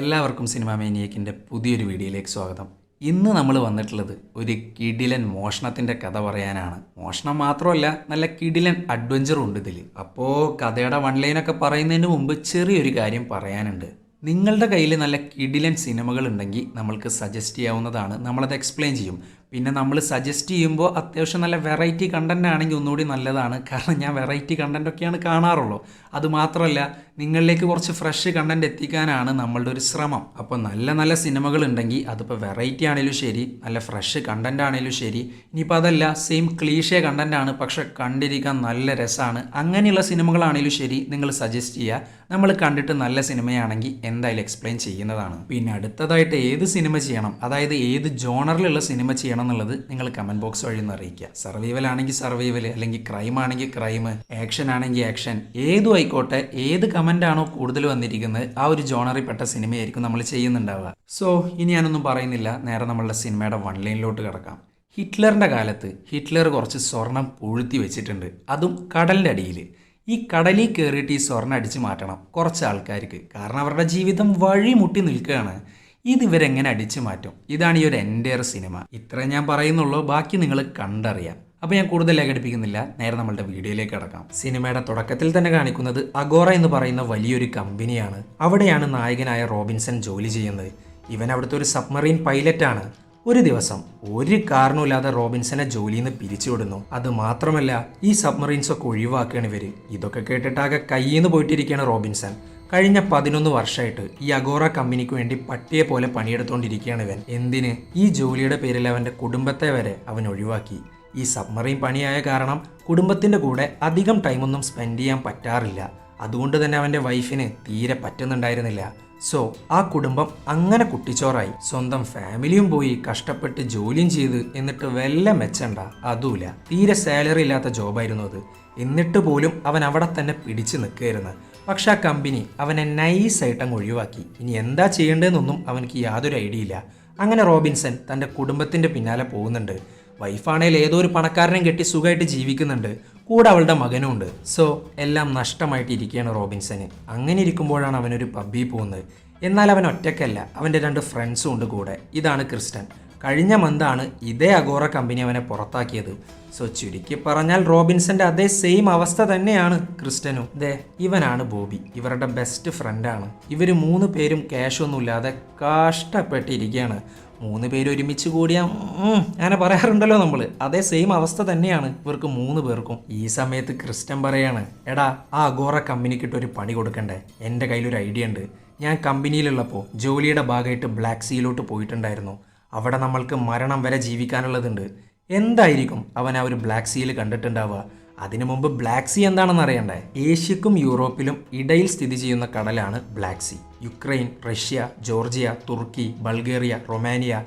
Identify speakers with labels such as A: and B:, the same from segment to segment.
A: എല്ലാവർക്കും സിനിമ മേനിയക്കിന്റെ പുതിയൊരു വീഡിയോയിലേക്ക് സ്വാഗതം. ഇന്ന് നമ്മൾ വന്നിട്ടുള്ളത് ഒരു കിടിലൻ മോഷണത്തിന്റെ കഥ പറയാനാണ്. മോഷണം മാത്രമല്ല നല്ല കിടിലൻ അഡ്വഞ്ചറും ഉണ്ട് ഇതിൽ. അപ്പോൾ കഥയുടെ വൺ ലൈനൊക്കെ പറയുന്നതിന് മുമ്പ് ചെറിയൊരു കാര്യം പറയാനുണ്ട്. നിങ്ങളുടെ കയ്യിൽ നല്ല കിടിലൻ സിനിമകൾ ഉണ്ടെങ്കിൽ നമ്മൾക്ക് സജസ്റ്റ് ചെയ്യാവുന്നതാണ്. നമ്മളത് എക്സ്പ്ലെയിൻ ചെയ്യും. പിന്നെ നമ്മൾ സജസ്റ്റ് ചെയ്യുമ്പോൾ അത്യാവശ്യം നല്ല വെറൈറ്റി കണ്ടന്റ് ആണെങ്കിൽ ഒന്നുകൂടി നല്ലതാണ്. കാരണം ഞാൻ വെറൈറ്റി കണ്ടന്റ് ഒക്കെയാണ് കാണാറുള്ളൂ. അതുമാത്രമല്ല നിങ്ങളിലേക്ക് കുറച്ച് ഫ്രഷ് കണ്ടന്റ് എത്തിക്കാനാണ് നമ്മളുടെ ഒരു ശ്രമം. അപ്പോൾ നല്ല നല്ല സിനിമകൾ ഉണ്ടെങ്കിൽ അതിപ്പോൾ വെറൈറ്റി ആണെങ്കിലും ശരി നല്ല ഫ്രഷ് കണ്ടന്റ് ആണെങ്കിലും ശരി. ഇനിയിപ്പോൾ അതല്ല സെയിം ക്ലീഷേ കണ്ടന്റ് ആണ് പക്ഷെ കണ്ടിരിക്കാൻ നല്ല രസമാണ് അങ്ങനെയുള്ള സിനിമകളാണെങ്കിലും ശരി നിങ്ങൾ സജസ്റ്റ് ചെയ്യുക. നമ്മൾ കണ്ടിട്ട് നല്ല സിനിമയാണെങ്കിൽ എന്തായാലും എക്സ്പ്ലെയിൻ ചെയ്യുന്നതാണ്. പിന്നെ അടുത്തതായിട്ട് ഏത് സിനിമ ചെയ്യണം? അതായത് ഏത് ജോണറിലുള്ള സിനിമ ചെയ്യണം എന്നുള്ളത് നിങ്ങൾ കമന്റ് ബോക്സ് വഴി ഒന്ന് അറിയിക്കുക. സർവൈവൽ ആണെങ്കിൽ സർവൈവൽ അല്ലെങ്കിൽ ക്രൈം ആണെങ്കിൽ ക്രൈം ആക്ഷൻ ആണെങ്കിൽ ആക്ഷൻ ഏതും ആയിക്കോട്ടെ ഏത് കമന്റ് ആണോ കൂടുതൽ വന്നിരിക്കുന്നത് ആ ഒരു ജോണറിപ്പെട്ട സിനിമയായിരിക്കും നമ്മൾ ചെയ്യുന്നുണ്ടാവുക. സോ ഇനി ഞാനൊന്നും പറയുന്നില്ല. നേരെ നമ്മളുടെ സിനിമയുടെ വൺ ലൈനിലോട്ട് കിടക്കാം. ഹിറ്റ്ലറിന്റെ കാലത്ത് ഹിറ്റ്ലർ കുറച്ച് സ്വർണം പൂഴ്ത്തി വെച്ചിട്ടുണ്ട്. അതും കടലിന്റെ അടിയിൽ. ഈ കടലിൽ കയറിയിട്ട് ഈ സ്വർണം അടിച്ചു മാറ്റണം കുറച്ച് ആൾക്കാർക്ക്. കാരണം അവരുടെ ജീവിതം വഴിമുട്ടി നിൽക്കുകയാണ്. ഇത് ഇവരെങ്ങനെ അടിച്ചു മാറ്റും? ഇതാണ് ഈ ഒരു എന്റെ സിനിമ ഇത്ര ഞാൻ പറയുന്നുള്ളൂ. ബാക്കി നിങ്ങൾ കണ്ടറിയാം. അപ്പോൾ ഞാൻ കൂടുതൽ ലേഖടിപ്പിക്കുന്നില്ല നേരെ നമ്മളുടെ വീഡിയോയിലേക്ക് കിടക്കാം. സിനിമയുടെ തുടക്കത്തിൽ തന്നെ കാണിക്കുന്നത് അഗോറ എന്ന് പറയുന്ന വലിയൊരു കമ്പനിയാണ്. അവിടെയാണ് നായകനായ റോബിൻസൺ ജോലി ചെയ്യുന്നത്. ഇവൻ അവിടുത്തെ ഒരു സബ്മറീൻ പൈലറ്റാണ്. ഒരു ദിവസം ഒരു കാരണവുമില്ലാതെ റോബിൻസനെ ജോലിയിൽ നിന്ന് പിരിച്ചുവിടുന്നു. അത് മാത്രമല്ല ഈ സബ്മറീൻസ് ഒക്കെ ഒഴിവാക്കുകയാണ് ഇവർ. ഇതൊക്കെ കേട്ടിട്ടാകെ കയ്യിൽ നിന്ന് പോയിട്ടിരിക്കുകയാണ് റോബിൻസൺ. കഴിഞ്ഞ പതിനൊന്ന് വർഷമായിട്ട് ഈ അഗോറ കമ്പനിക്ക് വേണ്ടി പട്ടിയെ പോലെ പണിയെടുത്തുകൊണ്ടിരിക്കുകയാണ് ഇവൻ. എന്തിന്? ഈ ജോലിയുടെ പേരിൽ അവന്റെ കുടുംബത്തെ വരെ അവൻ ഒഴിവാക്കി. ഈ സബ്മറീൻ പണിയായ കാരണം കുടുംബത്തിന്റെ കൂടെ അധികം ടൈമൊന്നും സ്പെൻഡ് ചെയ്യാൻ പറ്റാറില്ല. അതുകൊണ്ട് തന്നെ അവന്റെ വൈഫിന് തീരെ പറ്റുന്നുണ്ടായിരുന്നില്ല. സോ ആ കുടുംബം അങ്ങനെ കുട്ടിച്ചോറായി. സ്വന്തം ഫാമിലിയും പോയി കഷ്ടപ്പെട്ട് ജോലിയും ചെയ്ത് എന്നിട്ട് വല്ല മെച്ചണ്ട? അതുമില്ല. തീരെ സാലറി ഇല്ലാത്ത ജോബായിരുന്നു അത്. എന്നിട്ട് പോലും അവൻ അവിടെ തന്നെ പിടിച്ചു നിൽക്കുകയായിരുന്നു. പക്ഷെ ആ കമ്പനി അവനെ നൈസായിട്ട് അങ്ങ് ഒഴിവാക്കി. ഇനി എന്താ ചെയ്യേണ്ടതെന്നൊന്നും അവനക്ക് യാതൊരു ഐഡിയ ഇല്ല. അങ്ങനെ റോബിൻസൺ തന്റെ കുടുംബത്തിന്റെ പിന്നാലെ പോകുന്നുണ്ട്. വൈഫാണേൽ ഏതോ ഒരു പണക്കാരനെ കെട്ടി സുഖമായിട്ട് ജീവിക്കുന്നുണ്ട്. കൂടെ അവളുടെ മകനും ഉണ്ട്. സോ എല്ലാം നഷ്ടമായിട്ട് ഇരിക്കുകയാണ് റോബിൻസന്. അങ്ങനെ ഇരിക്കുമ്പോഴാണ് അവനൊരു പബ്ബിൽ പോകുന്നത്. എന്നാൽ അവൻ ഒറ്റയ്ക്കല്ല. അവന്റെ രണ്ട് ഫ്രണ്ട്സും ഉണ്ട് കൂടെ. ഇതാണ് ക്രിസ്റ്റൻ. കഴിഞ്ഞ മന്താണ് ഇതേ അഗോറ കമ്പനി അവനെ പുറത്താക്കിയത്. സോ ചുരുക്കി പറഞ്ഞാൽ റോബിൻസന്റെ അതേ സെയിം അവസ്ഥ തന്നെയാണ് ക്രിസ്റ്റനും. ദേ ഇവനാണ് ബോബി. ഇവരുടെ ബെസ്റ്റ് ഫ്രണ്ടാണ് ഇവർ മൂന്ന് പേരും ക്യാഷ് ഒന്നുമില്ലാതെ കഷ്ടപ്പെട്ടിരിക്കുകയാണ്. മൂന്ന് പേര് ഒരുമിച്ച് കൂടിയാൽ അങ്ങനെ പറയാറുണ്ടല്ലോ നമ്മൾ അതേ സെയിം അവസ്ഥ തന്നെയാണ് ഇവർക്ക് മൂന്ന് പേർക്കും. ഈ സമയത്ത് ക്രിസ്റ്റൻ പറയാണ് എടാ ആ അഗോറ കമ്പനിക്കിട്ട് ഒരു പണി കൊടുക്കണ്ടേ? എന്റെ കയ്യിലൊരു ഐഡിയ ഉണ്ട്. ഞാൻ കമ്പനിയിലുള്ളപ്പോൾ ജോലിയുടെ ഭാഗമായിട്ട് ബ്ലാക്ക് സീയിലോട്ട് പോയിട്ടുണ്ടായിരുന്നു. അവിടെ നമ്മൾക്ക് മരണം വരെ ജീവിക്കാനുള്ളതുണ്ട്. എന്തായിരിക്കും? അവൻ ആ ഒരു ബ്ലാക്ക് സീയിൽ കണ്ടിട്ടുണ്ടാവുക. അതിനു മുമ്പ് ബ്ലാക്ക് സീ എന്താണെന്ന് അറിയണ്ടേ? ഏഷ്യക്കും യൂറോപ്പിലും ഇടയിൽ സ്ഥിതി ചെയ്യുന്ന കടലാണ് Black Sea Ukraine Russia Georgia Turkey Bulgaria Romania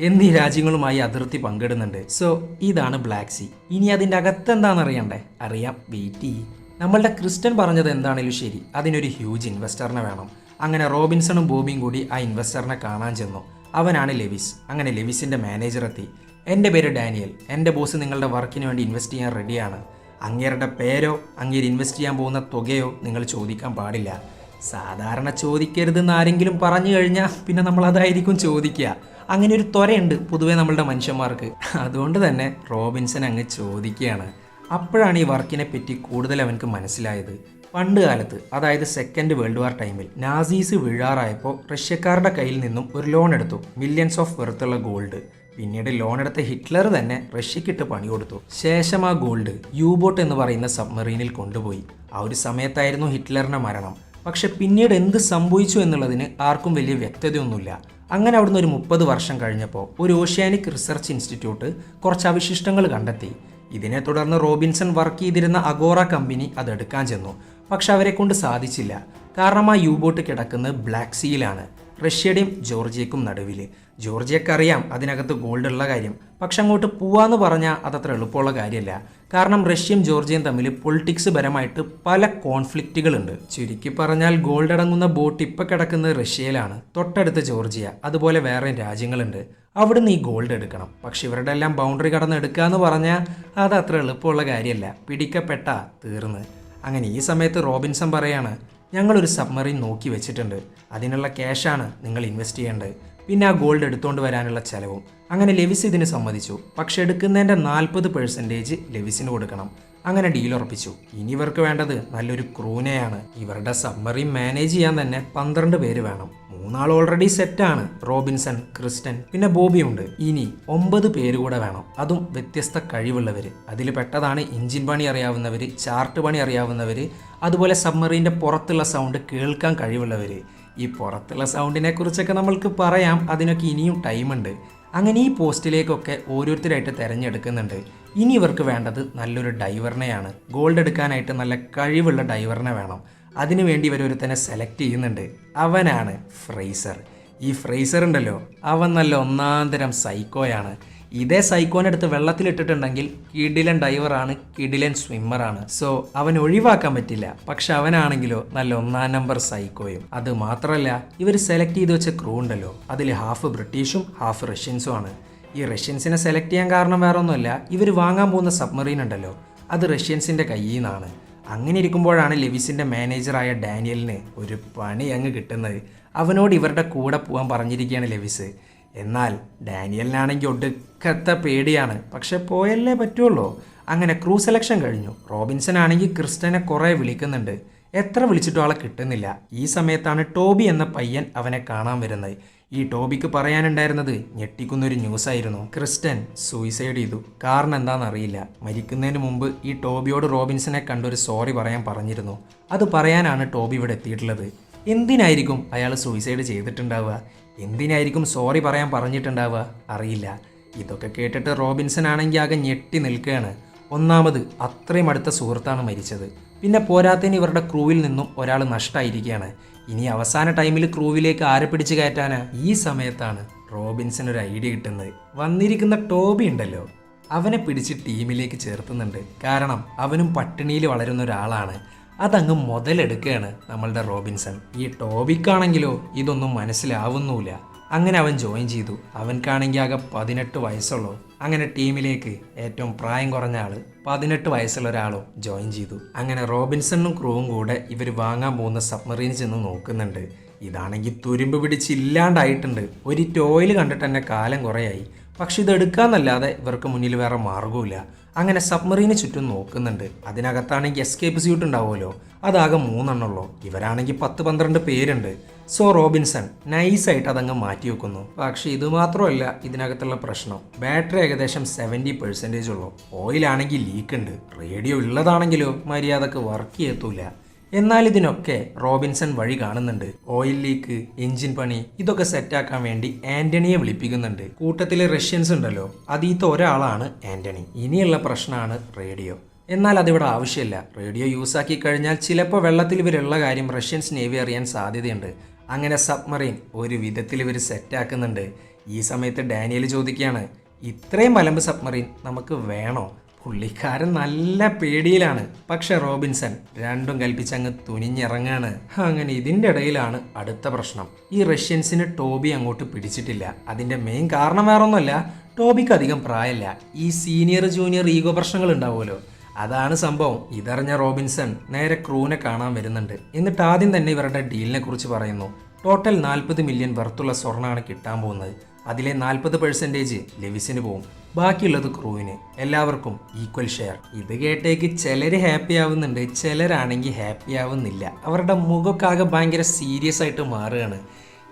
A: എന്നീ രാജ്യങ്ങളുമായി അതിർത്തി പങ്കിടുന്നുണ്ട്. സോ ഇതാണ് ബ്ലാക്ക് സീ ഇനി അതിന്റെ അകത്ത് എന്താണെന്ന് അറിയണ്ടേ? അറിയാം. വെയിറ്റ് ചെയ്യും നമ്മളുടെ ക്രിസ്റ്റൻ പറഞ്ഞത് എന്താണേലും ശരി. അതിനൊരു ഹ്യൂജ് ഇൻവെസ്റ്ററിനെ വേണം. അങ്ങനെ റോബിൻസണും ബോബിയും കൂടി ആ ഇൻവെസ്റ്ററിനെ കാണാൻ ചെന്നു. അവനാണ് ലെവിസ്. അങ്ങനെ ലെവിസിന്റെ മാനേജർ എത്തി. എന്റെ പേര് ഡാനിയൽ. എന്റെ ബോസ് നിങ്ങളുടെ വർക്കിന് വേണ്ടി ഇൻവെസ്റ്റ് ചെയ്യാൻ റെഡിയാണ് അങ്ങേരുടെ പേരോ അങ്ങേര് ഇൻവെസ്റ്റ് ചെയ്യാൻ പോകുന്ന തുകയോ നിങ്ങൾ ചോദിക്കാൻ പാടില്ല. സാധാരണ ചോദിക്കരുതെന്ന് ആരെങ്കിലും പറഞ്ഞു കഴിഞ്ഞാൽ പിന്നെ നമ്മൾ അതായിരിക്കും ചോദിക്കുക. അങ്ങനെ ഒരു ത്വരയുണ്ട് പൊതുവേ നമ്മളുടെ മനുഷ്യന്മാർക്ക്. അതുകൊണ്ട് തന്നെ റോബിൻസൺ അങ്ങ് ചോദിക്കുകയാണ്. അപ്പോഴാണ് ഈ വർക്കിനെ പറ്റി കൂടുതൽ അവനക്ക് മനസ്സിലായത്. പണ്ട് കാലത്ത് അതായത് സെക്കൻഡ് വേൾഡ് വാർ ടൈമിൽ നാസീസ് വീഴാറായപ്പോൾ റഷ്യക്കാരുടെ കയ്യിൽ നിന്നും ഒരു ലോൺ എടുത്തു. മില്യൺസ് ഓഫ് വെറുത്തുള്ള ഗോൾഡ് പിന്നീട് ലോൺ എടുത്ത ഹിറ്റ്ലർ തന്നെ റഷ്യക്കിട്ട് പണി കൊടുത്തു. ശേഷം ആ ഗോൾഡ് യു ബോട്ട് എന്ന് പറയുന്ന സബ്മറീനിൽ കൊണ്ടുപോയി. ആ ഒരു സമയത്തായിരുന്നു ഹിറ്റ്ലറിന്റെ മരണം. പക്ഷെ പിന്നീട് എന്ത് സംഭവിച്ചു എന്നുള്ളതിന് ആർക്കും വലിയ വ്യക്തതയൊന്നുമില്ല. അങ്ങനെ അവിടുന്ന് ഒരു മുപ്പത് വർഷം കഴിഞ്ഞപ്പോൾ ഒരു ഓഷ്യാനിക് റിസർച്ച് ഇൻസ്റ്റിറ്റ്യൂട്ട് കുറച്ച് അവശിഷ്ടങ്ങൾ കണ്ടെത്തി. ഇതിനെ തുടർന്ന് റോബിൻസൺ വർക്ക് ചെയ്തിരുന്ന അഗോറ കമ്പനി അത് എടുക്കാൻ ചെന്നു. പക്ഷെ അവരെ കൊണ്ട് സാധിച്ചില്ല. കാരണം ആ യു ബോട്ട് കിടക്കുന്നത് ബ്ലാക്ക് സീയിലാണ്. റഷ്യയുടെയും ജോർജിയക്കും നടുവിൽ ജോർജിയക്കറിയാം അതിനകത്ത് ഗോൾഡ് ഉള്ള കാര്യം. പക്ഷെ അങ്ങോട്ട് പോവാന്ന് പറഞ്ഞാൽ അതത്ര എളുപ്പമുള്ള കാര്യമല്ല കാരണം റഷ്യയും ജോർജിയയും തമ്മിൽ പൊളിറ്റിക്സ് പരമായിട്ട് പല കോൺഫ്ലിക്റ്റുകളുണ്ട്. ചുരുക്കി പറഞ്ഞാൽ ഗോൾഡ് അടങ്ങുന്ന ബോട്ട് ഇപ്പം കിടക്കുന്നത് റഷ്യയിലാണ്. തൊട്ടടുത്ത് ജോർജിയ അതുപോലെ വേറെ രാജ്യങ്ങളുണ്ട്. അവിടുന്ന് ഈ ഗോൾഡ് എടുക്കണം. പക്ഷെ ഇവരുടെ എല്ലാം ബൗണ്ടറി കടന്ന് എടുക്കുക എന്ന് പറഞ്ഞാൽ അത് അത്ര എളുപ്പമുള്ള കാര്യമല്ല പിടിക്കപ്പെട്ട തീർന്ന്. അങ്ങനെ ഈ സമയത്ത് റോബിൻസൺ പറയാണ് ഞങ്ങളൊരു സബ്മറീൻ നോക്കി വെച്ചിട്ടുണ്ട്. അതിനുള്ള ക്യാഷാണ് നിങ്ങൾ ഇൻവെസ്റ്റ് ചെയ്യേണ്ടത്. പിന്നെ ആ ഗോൾഡ് എടുത്തുകൊണ്ട് വരാനുള്ള ചിലവും. അങ്ങനെ ലെവിസ് ഇതിന് സമ്മതിച്ചു. പക്ഷെ എടുക്കുന്നതിന്റെ നാൽപ്പത് പെർസെന്റേജ് ലെവിസിന് കൊടുക്കണം. അങ്ങനെ ഡീൽ ഉറപ്പിച്ചു. ഇനി ഇവർക്ക് വേണ്ടത് നല്ലൊരു ക്രൂനെയാണ്. ഇവരുടെ സബ്മറീൻ മാനേജ് ചെയ്യാൻ തന്നെ പന്ത്രണ്ട് പേര് വേണം. മൂന്നാൾ ഓൾറെഡി സെറ്റാണ് റോബിൻസൺ ക്രിസ്റ്റൻ പിന്നെ ബോബിയുണ്ട് ഇനി ഒമ്പത് പേര് കൂടെ വേണം. അതും വ്യത്യസ്ത കഴിവുള്ളവർ അതിൽ പെട്ടതാണ് എഞ്ചിൻ പണി അറിയാവുന്നവർ ചാർട്ട് പണി അറിയാവുന്നവർ അതുപോലെ സബ്മറീന്റെ പുറത്തുള്ള സൗണ്ട് കേൾക്കാൻ കഴിവുള്ളവർ ഈ പുറത്തുള്ള സൗണ്ടിനെ കുറിച്ചൊക്കെ നമ്മൾക്ക് പറയാം. അതിനൊക്കെ ഇനിയും ടൈമുണ്ട് അങ്ങനെ ഈ പോസ്റ്റിലേക്കൊക്കെ ഓരോരുത്തരായിട്ട് തിരഞ്ഞെടുക്കുന്നുണ്ട്. ഇനി ഇവർക്ക് വേണ്ടത് നല്ലൊരു ഡൈവറിനെയാണ് ഗോൾഡ് എടുക്കാനായിട്ട് നല്ല കഴിവുള്ള ഡൈവറിനെ വേണം. അതിനുവേണ്ടി ഇവരൊരുത്തനെ സെലക്ട് ചെയ്യുന്നുണ്ട്. അവനാണ് ഫ്രൈസർ. ഈ ഫ്രൈസർ ഉണ്ടല്ലോ അവൻ നല്ല ഒന്നാന്തരം സൈക്കോയാണ് ഇതേ സൈക്കോനെ എടുത്ത് വെള്ളത്തിലിട്ടിട്ടുണ്ടെങ്കിൽ കിഡിലൻ ഡൈവറാണ് കിഡിലൻ സ്വിമ്മറാണ്. സോ അവൻ ഒഴിവാക്കാൻ പറ്റില്ല. പക്ഷെ അവനാണെങ്കിലോ നല്ല ഒന്നാം നമ്പർ സൈക്കോയും. അത് മാത്രമല്ല ഇവർ സെലക്ട് ചെയ്ത് വെച്ച ക്രൂ ഉണ്ടല്ലോ. അതിൽ ഹാഫ് ബ്രിട്ടീഷും ഹാഫ് റഷ്യൻസും ആണ്. ഈ റഷ്യൻസിനെ സെലക്ട് ചെയ്യാൻ കാരണം വേറെ ഒന്നുമല്ല ഇവർ വാങ്ങാൻ പോകുന്ന സബ്മറീൻ ഉണ്ടല്ലോ. അത് റഷ്യൻസിന്റെ കയ്യിൽ നിന്നാണ്. അങ്ങനെ ഇരിക്കുമ്പോഴാണ് ലെവിസിന്റെ മാനേജറായ ഡാനിയലിന് ഒരു പണി അങ്ങ് കിട്ടുന്നത്. അവനോട് ഇവരുടെ കൂടെ പോകാൻ പറഞ്ഞിരിക്കുകയാണ് ലെവിസ്. എന്നാൽ ഡാനിയലിനാണെങ്കിൽ ഒടുക്കത്തെ പേടിയാണ്. പക്ഷെ പോയല്ലേ പറ്റുള്ളൂ. അങ്ങനെ ക്രൂ സെലക്ഷൻ കഴിഞ്ഞു. റോബിൻസൺ ആണെങ്കിൽ ക്രിസ്റ്റനെ കുറേ വിളിക്കുന്നുണ്ട്. എത്ര വിളിച്ചിട്ടും ആളെ കിട്ടുന്നില്ല. ഈ സമയത്താണ് ടോബി എന്ന പയ്യൻ അവനെ കാണാൻ വരുന്നത്. ഈ ടോബിക്ക് പറയാനുണ്ടായിരുന്നത് ഞെട്ടിക്കുന്നൊരു ന്യൂസ് ആയിരുന്നു ക്രിസ്റ്റൻ സൂയിസൈഡ് ചെയ്തു. കാരണം എന്താണെന്നറിയില്ല. മരിക്കുന്നതിന് മുമ്പ് ഈ ടോബിയോട് റോബിൻസനെ കണ്ടൊരു സോറി പറയാൻ പറഞ്ഞിരുന്നു. അത് പറയാനാണ് ടോബി ഇവിടെ എത്തിയിട്ടുള്ളത്. എന്തിനായിരിക്കും അയാൾ സൂയിസൈഡ് ചെയ്തിട്ടുണ്ടാവുക? എന്തിനായിരിക്കും സോറി പറയാൻ പറഞ്ഞിട്ടുണ്ടാവുക? അറിയില്ല. ഇതൊക്കെ കേട്ടിട്ട് റോബിൻസൺ ആണെങ്കിൽ ആകെ ഞെട്ടി നിൽക്കുകയാണ്. ഒന്നാമത് അത്രയും അടുത്ത സുഹൃത്താണ് മരിച്ചത്. പിന്നെ പോരാത്തതിന് ഇവരുടെ ക്രൂവിൽ നിന്നും ഒരാൾ നഷ്ടമായിരിക്കുകയാണ് ഇനി അവസാന ടൈമിൽ ക്രൂവിലേക്ക് ആരെ പിടിച്ചു കയറ്റാനാ? ഈ സമയത്താണ് റോബിൻസൺ ഒരു ഐഡിയ കിട്ടുന്നത്. വന്നിരിക്കുന്ന ടോബി ഉണ്ടല്ലോ. അവനെ പിടിച്ച് ടീമിലേക്ക് ചേർത്തുന്നുണ്ട്. കാരണം അവനും പട്ടിണിയിൽ വളരുന്ന ഒരാളാണ്. അതങ്ങ് മുതലെടുക്കുകയാണ് നമ്മളുടെ റോബിൻസൺ. ഈ ടോബിക്കാണെങ്കിലോ ഇതൊന്നും മനസ്സിലാവുന്നുമില്ല അങ്ങനെ അവൻ ജോയിൻ ചെയ്തു. അവൻക്കാണെങ്കിൽ ആകെ പതിനെട്ട് വയസ്സുള്ളൂ. അങ്ങനെ ടീമിലേക്ക് ഏറ്റവും പ്രായം കുറഞ്ഞ ആൾ പതിനെട്ട് വയസ്സുള്ള ഒരാളും ജോയിൻ ചെയ്തു. അങ്ങനെ റോബിൻസണും ക്രൂവും കൂടെ ഇവർ വാങ്ങാൻ പോകുന്ന സബ്മറീൻ ചെന്ന് നോക്കുന്നുണ്ട്. ഇതാണെങ്കിൽ തുരുമ്പ് പിടിച്ചില്ലാണ്ടായിട്ടുണ്ട് ഒരു ടോയിൽ കണ്ടിട്ട് തന്നെ കാലം കുറേയായി. പക്ഷെ ഇതെടുക്കാന്നല്ലാതെ ഇവർക്ക് മുന്നിൽ വേറെ മാർഗവുമില്ല അങ്ങനെ സബ്മറീന് ചുറ്റും നോക്കുന്നുണ്ട്. അതിനകത്താണെങ്കിൽ എസ്കേപ്പ് സ്യൂട്ട് ഉണ്ടാവുമല്ലോ. അതാകെ മൂന്നെണ്ണുള്ളൂ ഇവരാണെങ്കിൽ പത്ത് പന്ത്രണ്ട് പേരുണ്ട്. സോ റോബിൻസൺ നൈസായിട്ട് അതങ്ങ് മാറ്റി വെക്കുന്നു പക്ഷേ ഇത് മാത്രമല്ല ഇതിനകത്തുള്ള പ്രശ്നം. ബാറ്ററി ഏകദേശം സെവന്റി പെർസെന്റേജ് ഉള്ളൂ. ഓയിലാണെങ്കിൽ ലീക്ക് ഉണ്ട് റേഡിയോ ഉള്ളതാണെങ്കിലോ മര്യാദയ്ക്ക് വർക്ക് ചെയ്യത്തൂല എന്നാൽ ഇതിനൊക്കെ റോബിൻസൺ വഴി കാണുന്നുണ്ട്. ഓയിൽ ലീക്ക് എഞ്ചിൻ പണി ഇതൊക്കെ സെറ്റാക്കാൻ വേണ്ടി ആന്റണിയെ വിളിപ്പിക്കുന്നുണ്ട്. കൂട്ടത്തിലെ റഷ്യൻസ് ഉണ്ടല്ലോ അതീത്ത ഒരാളാണ് ആന്റണി. ഇനിയുള്ള പ്രശ്നമാണ് റേഡിയോ. എന്നാൽ അതിവിടെ ആവശ്യമില്ല. റേഡിയോ യൂസ് ആക്കി കഴിഞ്ഞാൽ ചിലപ്പോൾ വെള്ളത്തിൽ ഇവരുള്ള കാര്യം റഷ്യൻസ് നേവി അറിയാൻ സാധ്യതയുണ്ട്. അങ്ങനെ സബ്മറീൻ ഒരു വിധത്തിൽ ഇവർ സെറ്റാക്കുന്നുണ്ട്. ഈ സമയത്ത് ഡാനിയൽ ചോദിക്കുകയാണ് ഇത്രയും മലമ്പ് സബ്മറീൻ നമുക്ക് വേണോ? പുള്ളിക്കാരൻ നല്ല പേടിയിലാണ്. പക്ഷെ റോബിൻസൺ രണ്ടും കൽപ്പിച്ച് അങ്ങ് തുനിഞ്ഞിറങ്ങാണ്. അങ്ങനെ ഇതിന്റെ ഇടയിലാണ് അടുത്ത പ്രശ്നം. ഈ റഷ്യൻസിന് ടോബി അങ്ങോട്ട് പിടിച്ചിട്ടില്ല. അതിന്റെ മെയിൻ കാരണം വേറൊന്നുമല്ല ടോബിക്ക് അധികം പ്രായമില്ല. ഈ സീനിയർ ജൂനിയർ ഈഗോ പ്രശ്നങ്ങൾ ഉണ്ടാവുമല്ലോ. അതാണ് സംഭവം. ഇതറിഞ്ഞ റോബിൻസൺ നേരെ ക്രൂവിനെ കാണാൻ വരുന്നുണ്ട്. എന്നിട്ട് ആദ്യം തന്നെ ഇവരുടെ ഡീലിനെ കുറിച്ച് പറയുന്നു. ടോട്ടൽ നാൽപ്പത് മില്യൺ വെർത്തുള്ള സ്വർണമാണ് കിട്ടാൻ പോകുന്നത്. അതിലെ നാൽപ്പത് പെർസെന്റേജ് ലെവിസിന് പോവും. ബാക്കിയുള്ളത് ക്രൂവിന്. എല്ലാവർക്കും ഈക്വൽ ഷെയർ ഇത് കേട്ടേക്ക് ചിലർ ഹാപ്പി ആവുന്നുണ്ട് ചിലരാണെങ്കിൽ ഹാപ്പി ആവുന്നില്ല. അവരുടെ മുഖൊക്കെ ആകെ ഭയങ്കര സീരിയസ് ആയിട്ട് മാറുകയാണ്.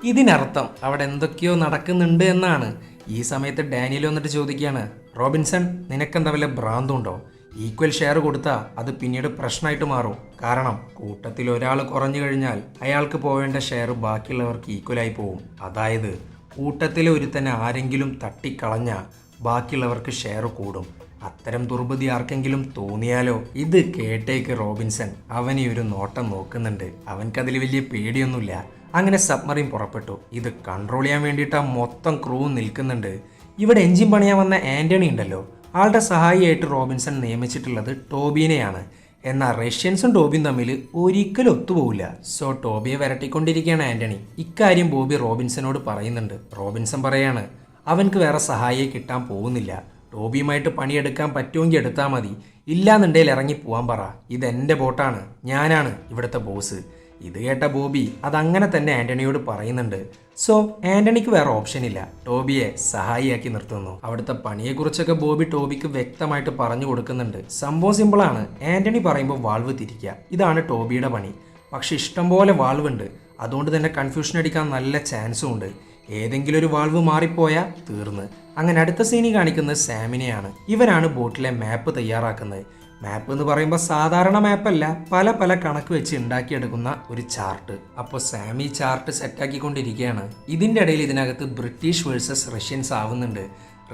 A: ഇതിനർത്ഥം അവിടെ എന്തൊക്കെയോ നടക്കുന്നുണ്ട് എന്നാണ്. ഈ സമയത്ത് ഡാനിയൽ വന്നിട്ട് ചോദിക്കുകയാണ് റോബിൻസൺ നിനക്കെന്താ വല്ല ഭ്രാന്തുണ്ടോ? ഈക്വൽ ഷെയർ കൊടുത്താൽ അത് പിന്നീട് പ്രശ്നമായിട്ട് മാറും. കാരണം കൂട്ടത്തിൽ ഒരാൾ കുറഞ്ഞു കഴിഞ്ഞാൽ അയാൾക്ക് പോവേണ്ട ഷെയർ ബാക്കിയുള്ളവർക്ക് ഈക്വലായി പോവും. അതായത് കൂട്ടത്തിലെ ഒരുത്തനെ ആരെങ്കിലും തട്ടിക്കളഞ്ഞ ബാക്കിയുള്ളവർക്ക് ഷെയർ കൂടും. അത്തരം ദുർബുദ്ധി ആർക്കെങ്കിലും തോന്നിയാലോ? ഇത് കേട്ടേക്ക് റോബിൻസൺ. അവനെ ഒരു നോട്ടം നോക്കുന്നുണ്ട്. അവൻക്കതിൽ വലിയ പേടിയൊന്നുമില്ല. അങ്ങനെ സബ്മറീൻ പുറപ്പെട്ടു. ഇത് കൺട്രോൾ ചെയ്യാൻ വേണ്ടിയിട്ട് ആ മൊത്തം ക്രൂ നിൽക്കുന്നുണ്ട്. ഇവിടെ എഞ്ചിൻ പണിയാൻ വന്ന ആന്റണി ഉണ്ടല്ലോ. ആളുടെ സഹായിയായിട്ട് റോബിൻസൺ നിയമിച്ചിട്ടുള്ളത് ടോബീനെയാണ്. എന്നാൽ റഷ്യൻസും ടോബിയും തമ്മിൽ ഒരിക്കലും ഒത്തുപോകില്ല സോ ടോബിയെ വരട്ടിക്കൊണ്ടിരിക്കുകയാണ് ആന്റണി. ഇക്കാര്യം ബോബി റോബിൻസനോട് പറയുന്നുണ്ട്. റോബിൻസൺ പറയാണ് അവൻക്ക് വേറെ സഹായിയെ കിട്ടാൻ പോകുന്നില്ല. ടോബിയുമായിട്ട് പണിയെടുക്കാൻ പറ്റുമെങ്കിൽ എടുത്താൽ മതി. ഇല്ലാന്നുണ്ടെങ്കിൽ ഇറങ്ങി പോകാൻ പറ. ഇതെന്റെ ബോട്ടാണ്. ഞാനാണ് ഇവിടുത്തെ ബോസ്. ഇത് കേട്ട ബോബി അതങ്ങനെ തന്നെ ആന്റണിയോട് പറയുന്നുണ്ട്. സോ ആന്റണിക്ക് വേറെ ഓപ്ഷൻ ഇല്ല. ടോബിയെ സഹായിയാക്കി നിർത്തുന്നു. അവിടുത്തെ പണിയെക്കുറിച്ചൊക്കെ ബോബി ടോബിക്ക് വ്യക്തമായിട്ട് പറഞ്ഞു കൊടുക്കുന്നുണ്ട്. സംഭവം സിമ്പിളാണ് ആന്റണി പറയുമ്പോൾ വാൾവ് തിരിക്കുക. ഇതാണ് ടോബിയുടെ പണി. പക്ഷെ ഇഷ്ടംപോലെ വാൾവ് ഉണ്ട് അതുകൊണ്ട് തന്നെ കൺഫ്യൂഷൻ അടിക്കാൻ നല്ല ചാൻസും ഉണ്ട്. ഏതെങ്കിലും ഒരു വാൾവ് മാറിപ്പോയാൽ തീർന്ന്. അങ്ങനെ അടുത്ത സീനി കാണിക്കുന്നത് സാമിനെയാണ്. ഇവനാണ് ബോട്ടിലെ മാപ്പ് തയ്യാറാക്കുന്നത്. മാപ്പ് എന്ന് പറയുമ്പോൾ സാധാരണ മാപ്പല്ല പല പല കണക്ക് വെച്ച് ഉണ്ടാക്കിയെടുക്കുന്ന ഒരു ചാർട്ട് അപ്പോൾ സാമി ചാർട്ട് സെറ്റാക്കിക്കൊണ്ടിരിക്കുകയാണ് ഇതിന്റെ ഇടയിൽ ഇതിനകത്ത് ബ്രിട്ടീഷ് വേഴ്സസ് റഷ്യൻസ് ആവുന്നുണ്ട്.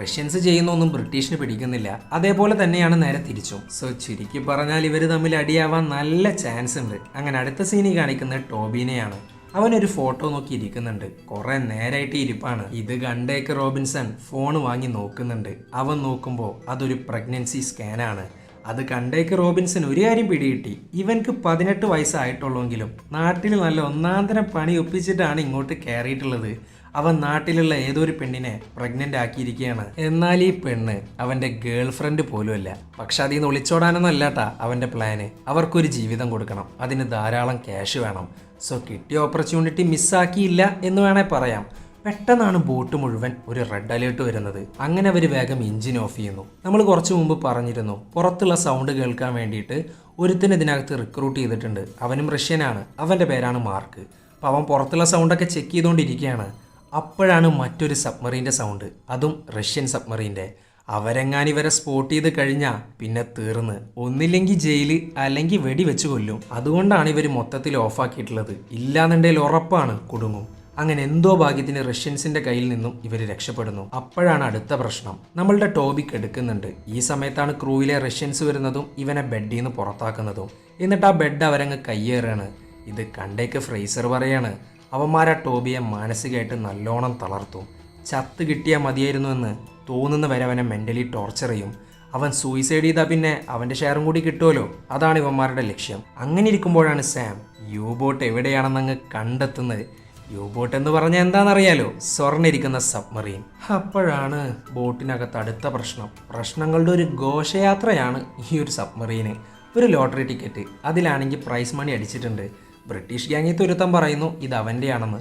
A: റഷ്യൻസ് ചെയ്യുന്നൊന്നും ബ്രിട്ടീഷിന് പിടിക്കുന്നില്ല. അതേപോലെ തന്നെയാണ് നേരെ തിരിച്ചും. സോ ചുരുക്കി പറഞ്ഞാൽ ഇവർ തമ്മിൽ അടിയാവാൻ നല്ല ചാൻസ് ഉണ്ട്. അങ്ങനെ അടുത്ത സീനി കാണിക്കുന്ന ടോബിനെയാണ്. അവനൊരു ഫോട്ടോ നോക്കി ഇരിക്കുന്നുണ്ട്. കുറെ നേരായിട്ട് ഇരിപ്പാണ്. ഇത് കണ്ടേക്ക് റോബിൻസൺ ഫോൺ വാങ്ങി നോക്കുന്നുണ്ട്. അവൻ നോക്കുമ്പോൾ അതൊരു പ്രഗ്നൻസി സ്കാനാണ് അത് കണ്ടേക്ക് റോബിൻസൺ ഒരു കാര്യം പിടികിട്ടി. ഇവൻക്ക് പതിനെട്ട് വയസ്സായിട്ടുള്ളെങ്കിലും നാട്ടിൽ നല്ല ഒന്നാന്തരം പണി ഒപ്പിച്ചിട്ടാണ് ഇങ്ങോട്ട് കയറിയിട്ടുള്ളത്. അവൻ നാട്ടിലുള്ള ഏതൊരു പെണ്ണിനെ പ്രഗ്നന്റ് ആക്കിയിരിക്കുകയാണ്. എന്നാൽ ഈ പെണ്ണ് അവന്റെ ഗേൾ ഫ്രണ്ട് പോലുമല്ല. പക്ഷെ അതിൽ നിന്ന് ഒളിച്ചോടാനൊന്നും അല്ലാട്ടാ അവന്റെ പ്ലാന് അവർക്കൊരു ജീവിതം കൊടുക്കണം. അതിന് ധാരാളം ക്യാഷ് വേണം. സോ കിട്ടിയ ഓപ്പർച്യൂണിറ്റി മിസ്സാക്കിയില്ല എന്ന് വേണേൽ പറയാം. പെട്ടെന്നാണ് ബോട്ട് മുഴുവൻ ഒരു റെഡ് അലേർട്ട് വരുന്നത്. അങ്ങനെ അവർ വേഗം എഞ്ചിൻ ഓഫ് ചെയ്യുന്നു. നമ്മൾ കുറച്ച് മുമ്പ് പറഞ്ഞിരുന്നു പുറത്തുള്ള സൗണ്ട് കേൾക്കാൻ വേണ്ടിയിട്ട് ഒരുത്തിന് ഇതിനകത്ത് റിക്രൂട്ട് ചെയ്തിട്ടുണ്ട്. അവനും റഷ്യനാണ് അവന്റെ പേരാണ് മാർക്ക്. അപ്പോൾ അവൻ പുറത്തുള്ള സൗണ്ടൊക്കെ ചെക്ക് ചെയ്തുകൊണ്ടിരിക്കുകയാണ് അപ്പോഴാണ് മറ്റൊരു സബ്മറീന്റെ സൗണ്ട് അതും റഷ്യൻ സബ്മറീന്റെ അവരെങ്ങാൻ ഇവരെ സ്പോട്ട് ചെയ്ത് കഴിഞ്ഞാൽ പിന്നെ തീർന്ന്. ഒന്നില്ലെങ്കിൽ ജയിൽ അല്ലെങ്കിൽ വെടി വെച്ച് കൊല്ലും. അതുകൊണ്ടാണ് ഇവർ മൊത്തത്തിൽ ഓഫാക്കിയിട്ടുള്ളത് ഇല്ലാന്നുണ്ടെങ്കിൽ ഉറപ്പാണ് കുടുങ്ങും. അങ്ങനെ എന്തോ ഭാഗ്യത്തിന് റഷ്യൻസിന്റെ കയ്യിൽ നിന്നും ഇവർ രക്ഷപ്പെടുന്നു. അപ്പോഴാണ് അടുത്ത പ്രശ്നം. നമ്മളുടെ ടോബിക്ക് എടുക്കുന്നുണ്ട്. ഈ സമയത്താണ് ക്രൂവിലെ റഷ്യൻസ് വരുന്നതും ഇവനെ ബെഡിൽ നിന്ന് പുറത്താക്കുന്നതും. എന്നിട്ട് ആ ബെഡ് അവരങ്ങ് കയ്യേറാണ്. ഇത് കണ്ടേക്ക് ഫ്രൈസർ പറയാണ്. അവന്മാരാ ടോബിയെ മാനസികമായിട്ട് നല്ലോണം തളർത്തും. ചത്ത് കിട്ടിയാൽ മതിയായിരുന്നു എന്ന് തോന്നുന്ന വരെ അവനെ മെന്റലി ടോർച്ചർ ചെയ്യും. അവൻ സൂയിസൈഡ് ചെയ്താൽ പിന്നെ അവന്റെ ഷെയറും കൂടി കിട്ടുമല്ലോ അതാണ് ഇവന്മാരുടെ ലക്ഷ്യം. അങ്ങനെ ഇരിക്കുമ്പോഴാണ് സാം യു ബോട്ട് എവിടെയാണെന്നങ്ങ് കണ്ടെത്തുന്നത്. യു ബോട്ട് എന്ന് പറഞ്ഞാൽ എന്താണെന്നറിയാലോ? സ്വർണിരിക്കുന്ന സബ്മറീൻ അപ്പോഴാണ് ബോട്ടിനകത്ത് അടുത്ത പ്രശ്നം. പ്രശ്നങ്ങളുടെ ഒരു ഘോഷയാത്രയാണ് ഈ ഒരു സബ്മറീന് ഒരു ലോട്ടറി ടിക്കറ്റ് അതിലാണെങ്കിൽ പ്രൈസ് മണി അടിച്ചിട്ടുണ്ട്. ബ്രിട്ടീഷ് ഗ്യാങ്ങിൽ തുരുത്തൻ പറയുന്നു ഇത് അവന്റെയാണെന്ന്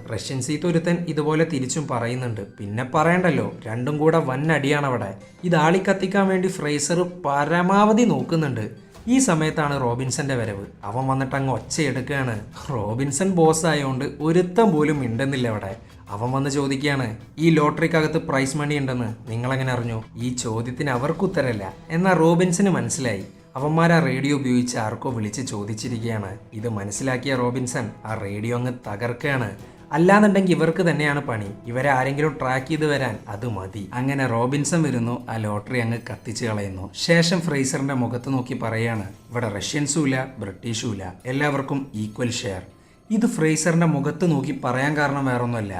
A: സീത്ത് തുരുത്തൻ ഇതുപോലെ തിരിച്ചും പറയുന്നുണ്ട്. പിന്നെ പറയണ്ടല്ലോ രണ്ടും കൂടെ വൻ അടിയാണ് അവിടെ ഇത് ആളി കത്തിക്കാൻ വേണ്ടി ഫ്രേസർ പരമാവധി നോക്കുന്നുണ്ട്. ഈ സമയത്താണ് റോബിൻസന്റെ വരവ്. അവൻ വന്നിട്ട് അങ്ങ് ഒച്ചയെടുക്കുകയാണ്. റോബിൻസൺ ബോസ് ആയതുകൊണ്ട് ഒരുത്തം പോലും ഉണ്ടെന്നില്ല അവിടെ. അവൻ വന്ന് ചോദിക്കുകയാണ് ഈ ലോട്ടറിക്കകത്ത് പ്രൈസ് മണി ഉണ്ടെന്ന് നിങ്ങളെങ്ങനെ അറിഞ്ഞു? ഈ ചോദ്യത്തിന് അവർക്ക് ഉത്തരല്ല എന്നാൽ റോബിൻസന് മനസ്സിലായി. അവന്മാരാ റേഡിയോ ഉപയോഗിച്ച് ആർക്കോ വിളിച്ച് ചോദിച്ചിരിക്കുകയാണ്. ഇത് മനസ്സിലാക്കിയ റോബിൻസൺ ആ റേഡിയോ അങ്ങ് തകർക്കുകയാണ്. അല്ലാന്നുണ്ടെങ്കിൽ ഇവർക്ക് തന്നെയാണ് പണി. ഇവരെ ആരെങ്കിലും ട്രാക്ക് ചെയ്ത് വരാൻ അത് മതി. അങ്ങനെ റോബിൻസൺ വരുന്നു ആ ലോട്ടറി അങ്ങ് കത്തിച്ചു കളയുന്നു. ശേഷം ഫ്രേസറിന്റെ മുഖത്ത് നോക്കി പറയാണ് ഇവിടെ റഷ്യൻസും ഇല്ല ബ്രിട്ടീഷും ഇല്ല എല്ലാവർക്കും ഈക്വൽ ഷെയർ ഇത് ഫ്രേസറിന്റെ മുഖത്ത് നോക്കി പറയാൻ കാരണം വേറൊന്നുമല്ല.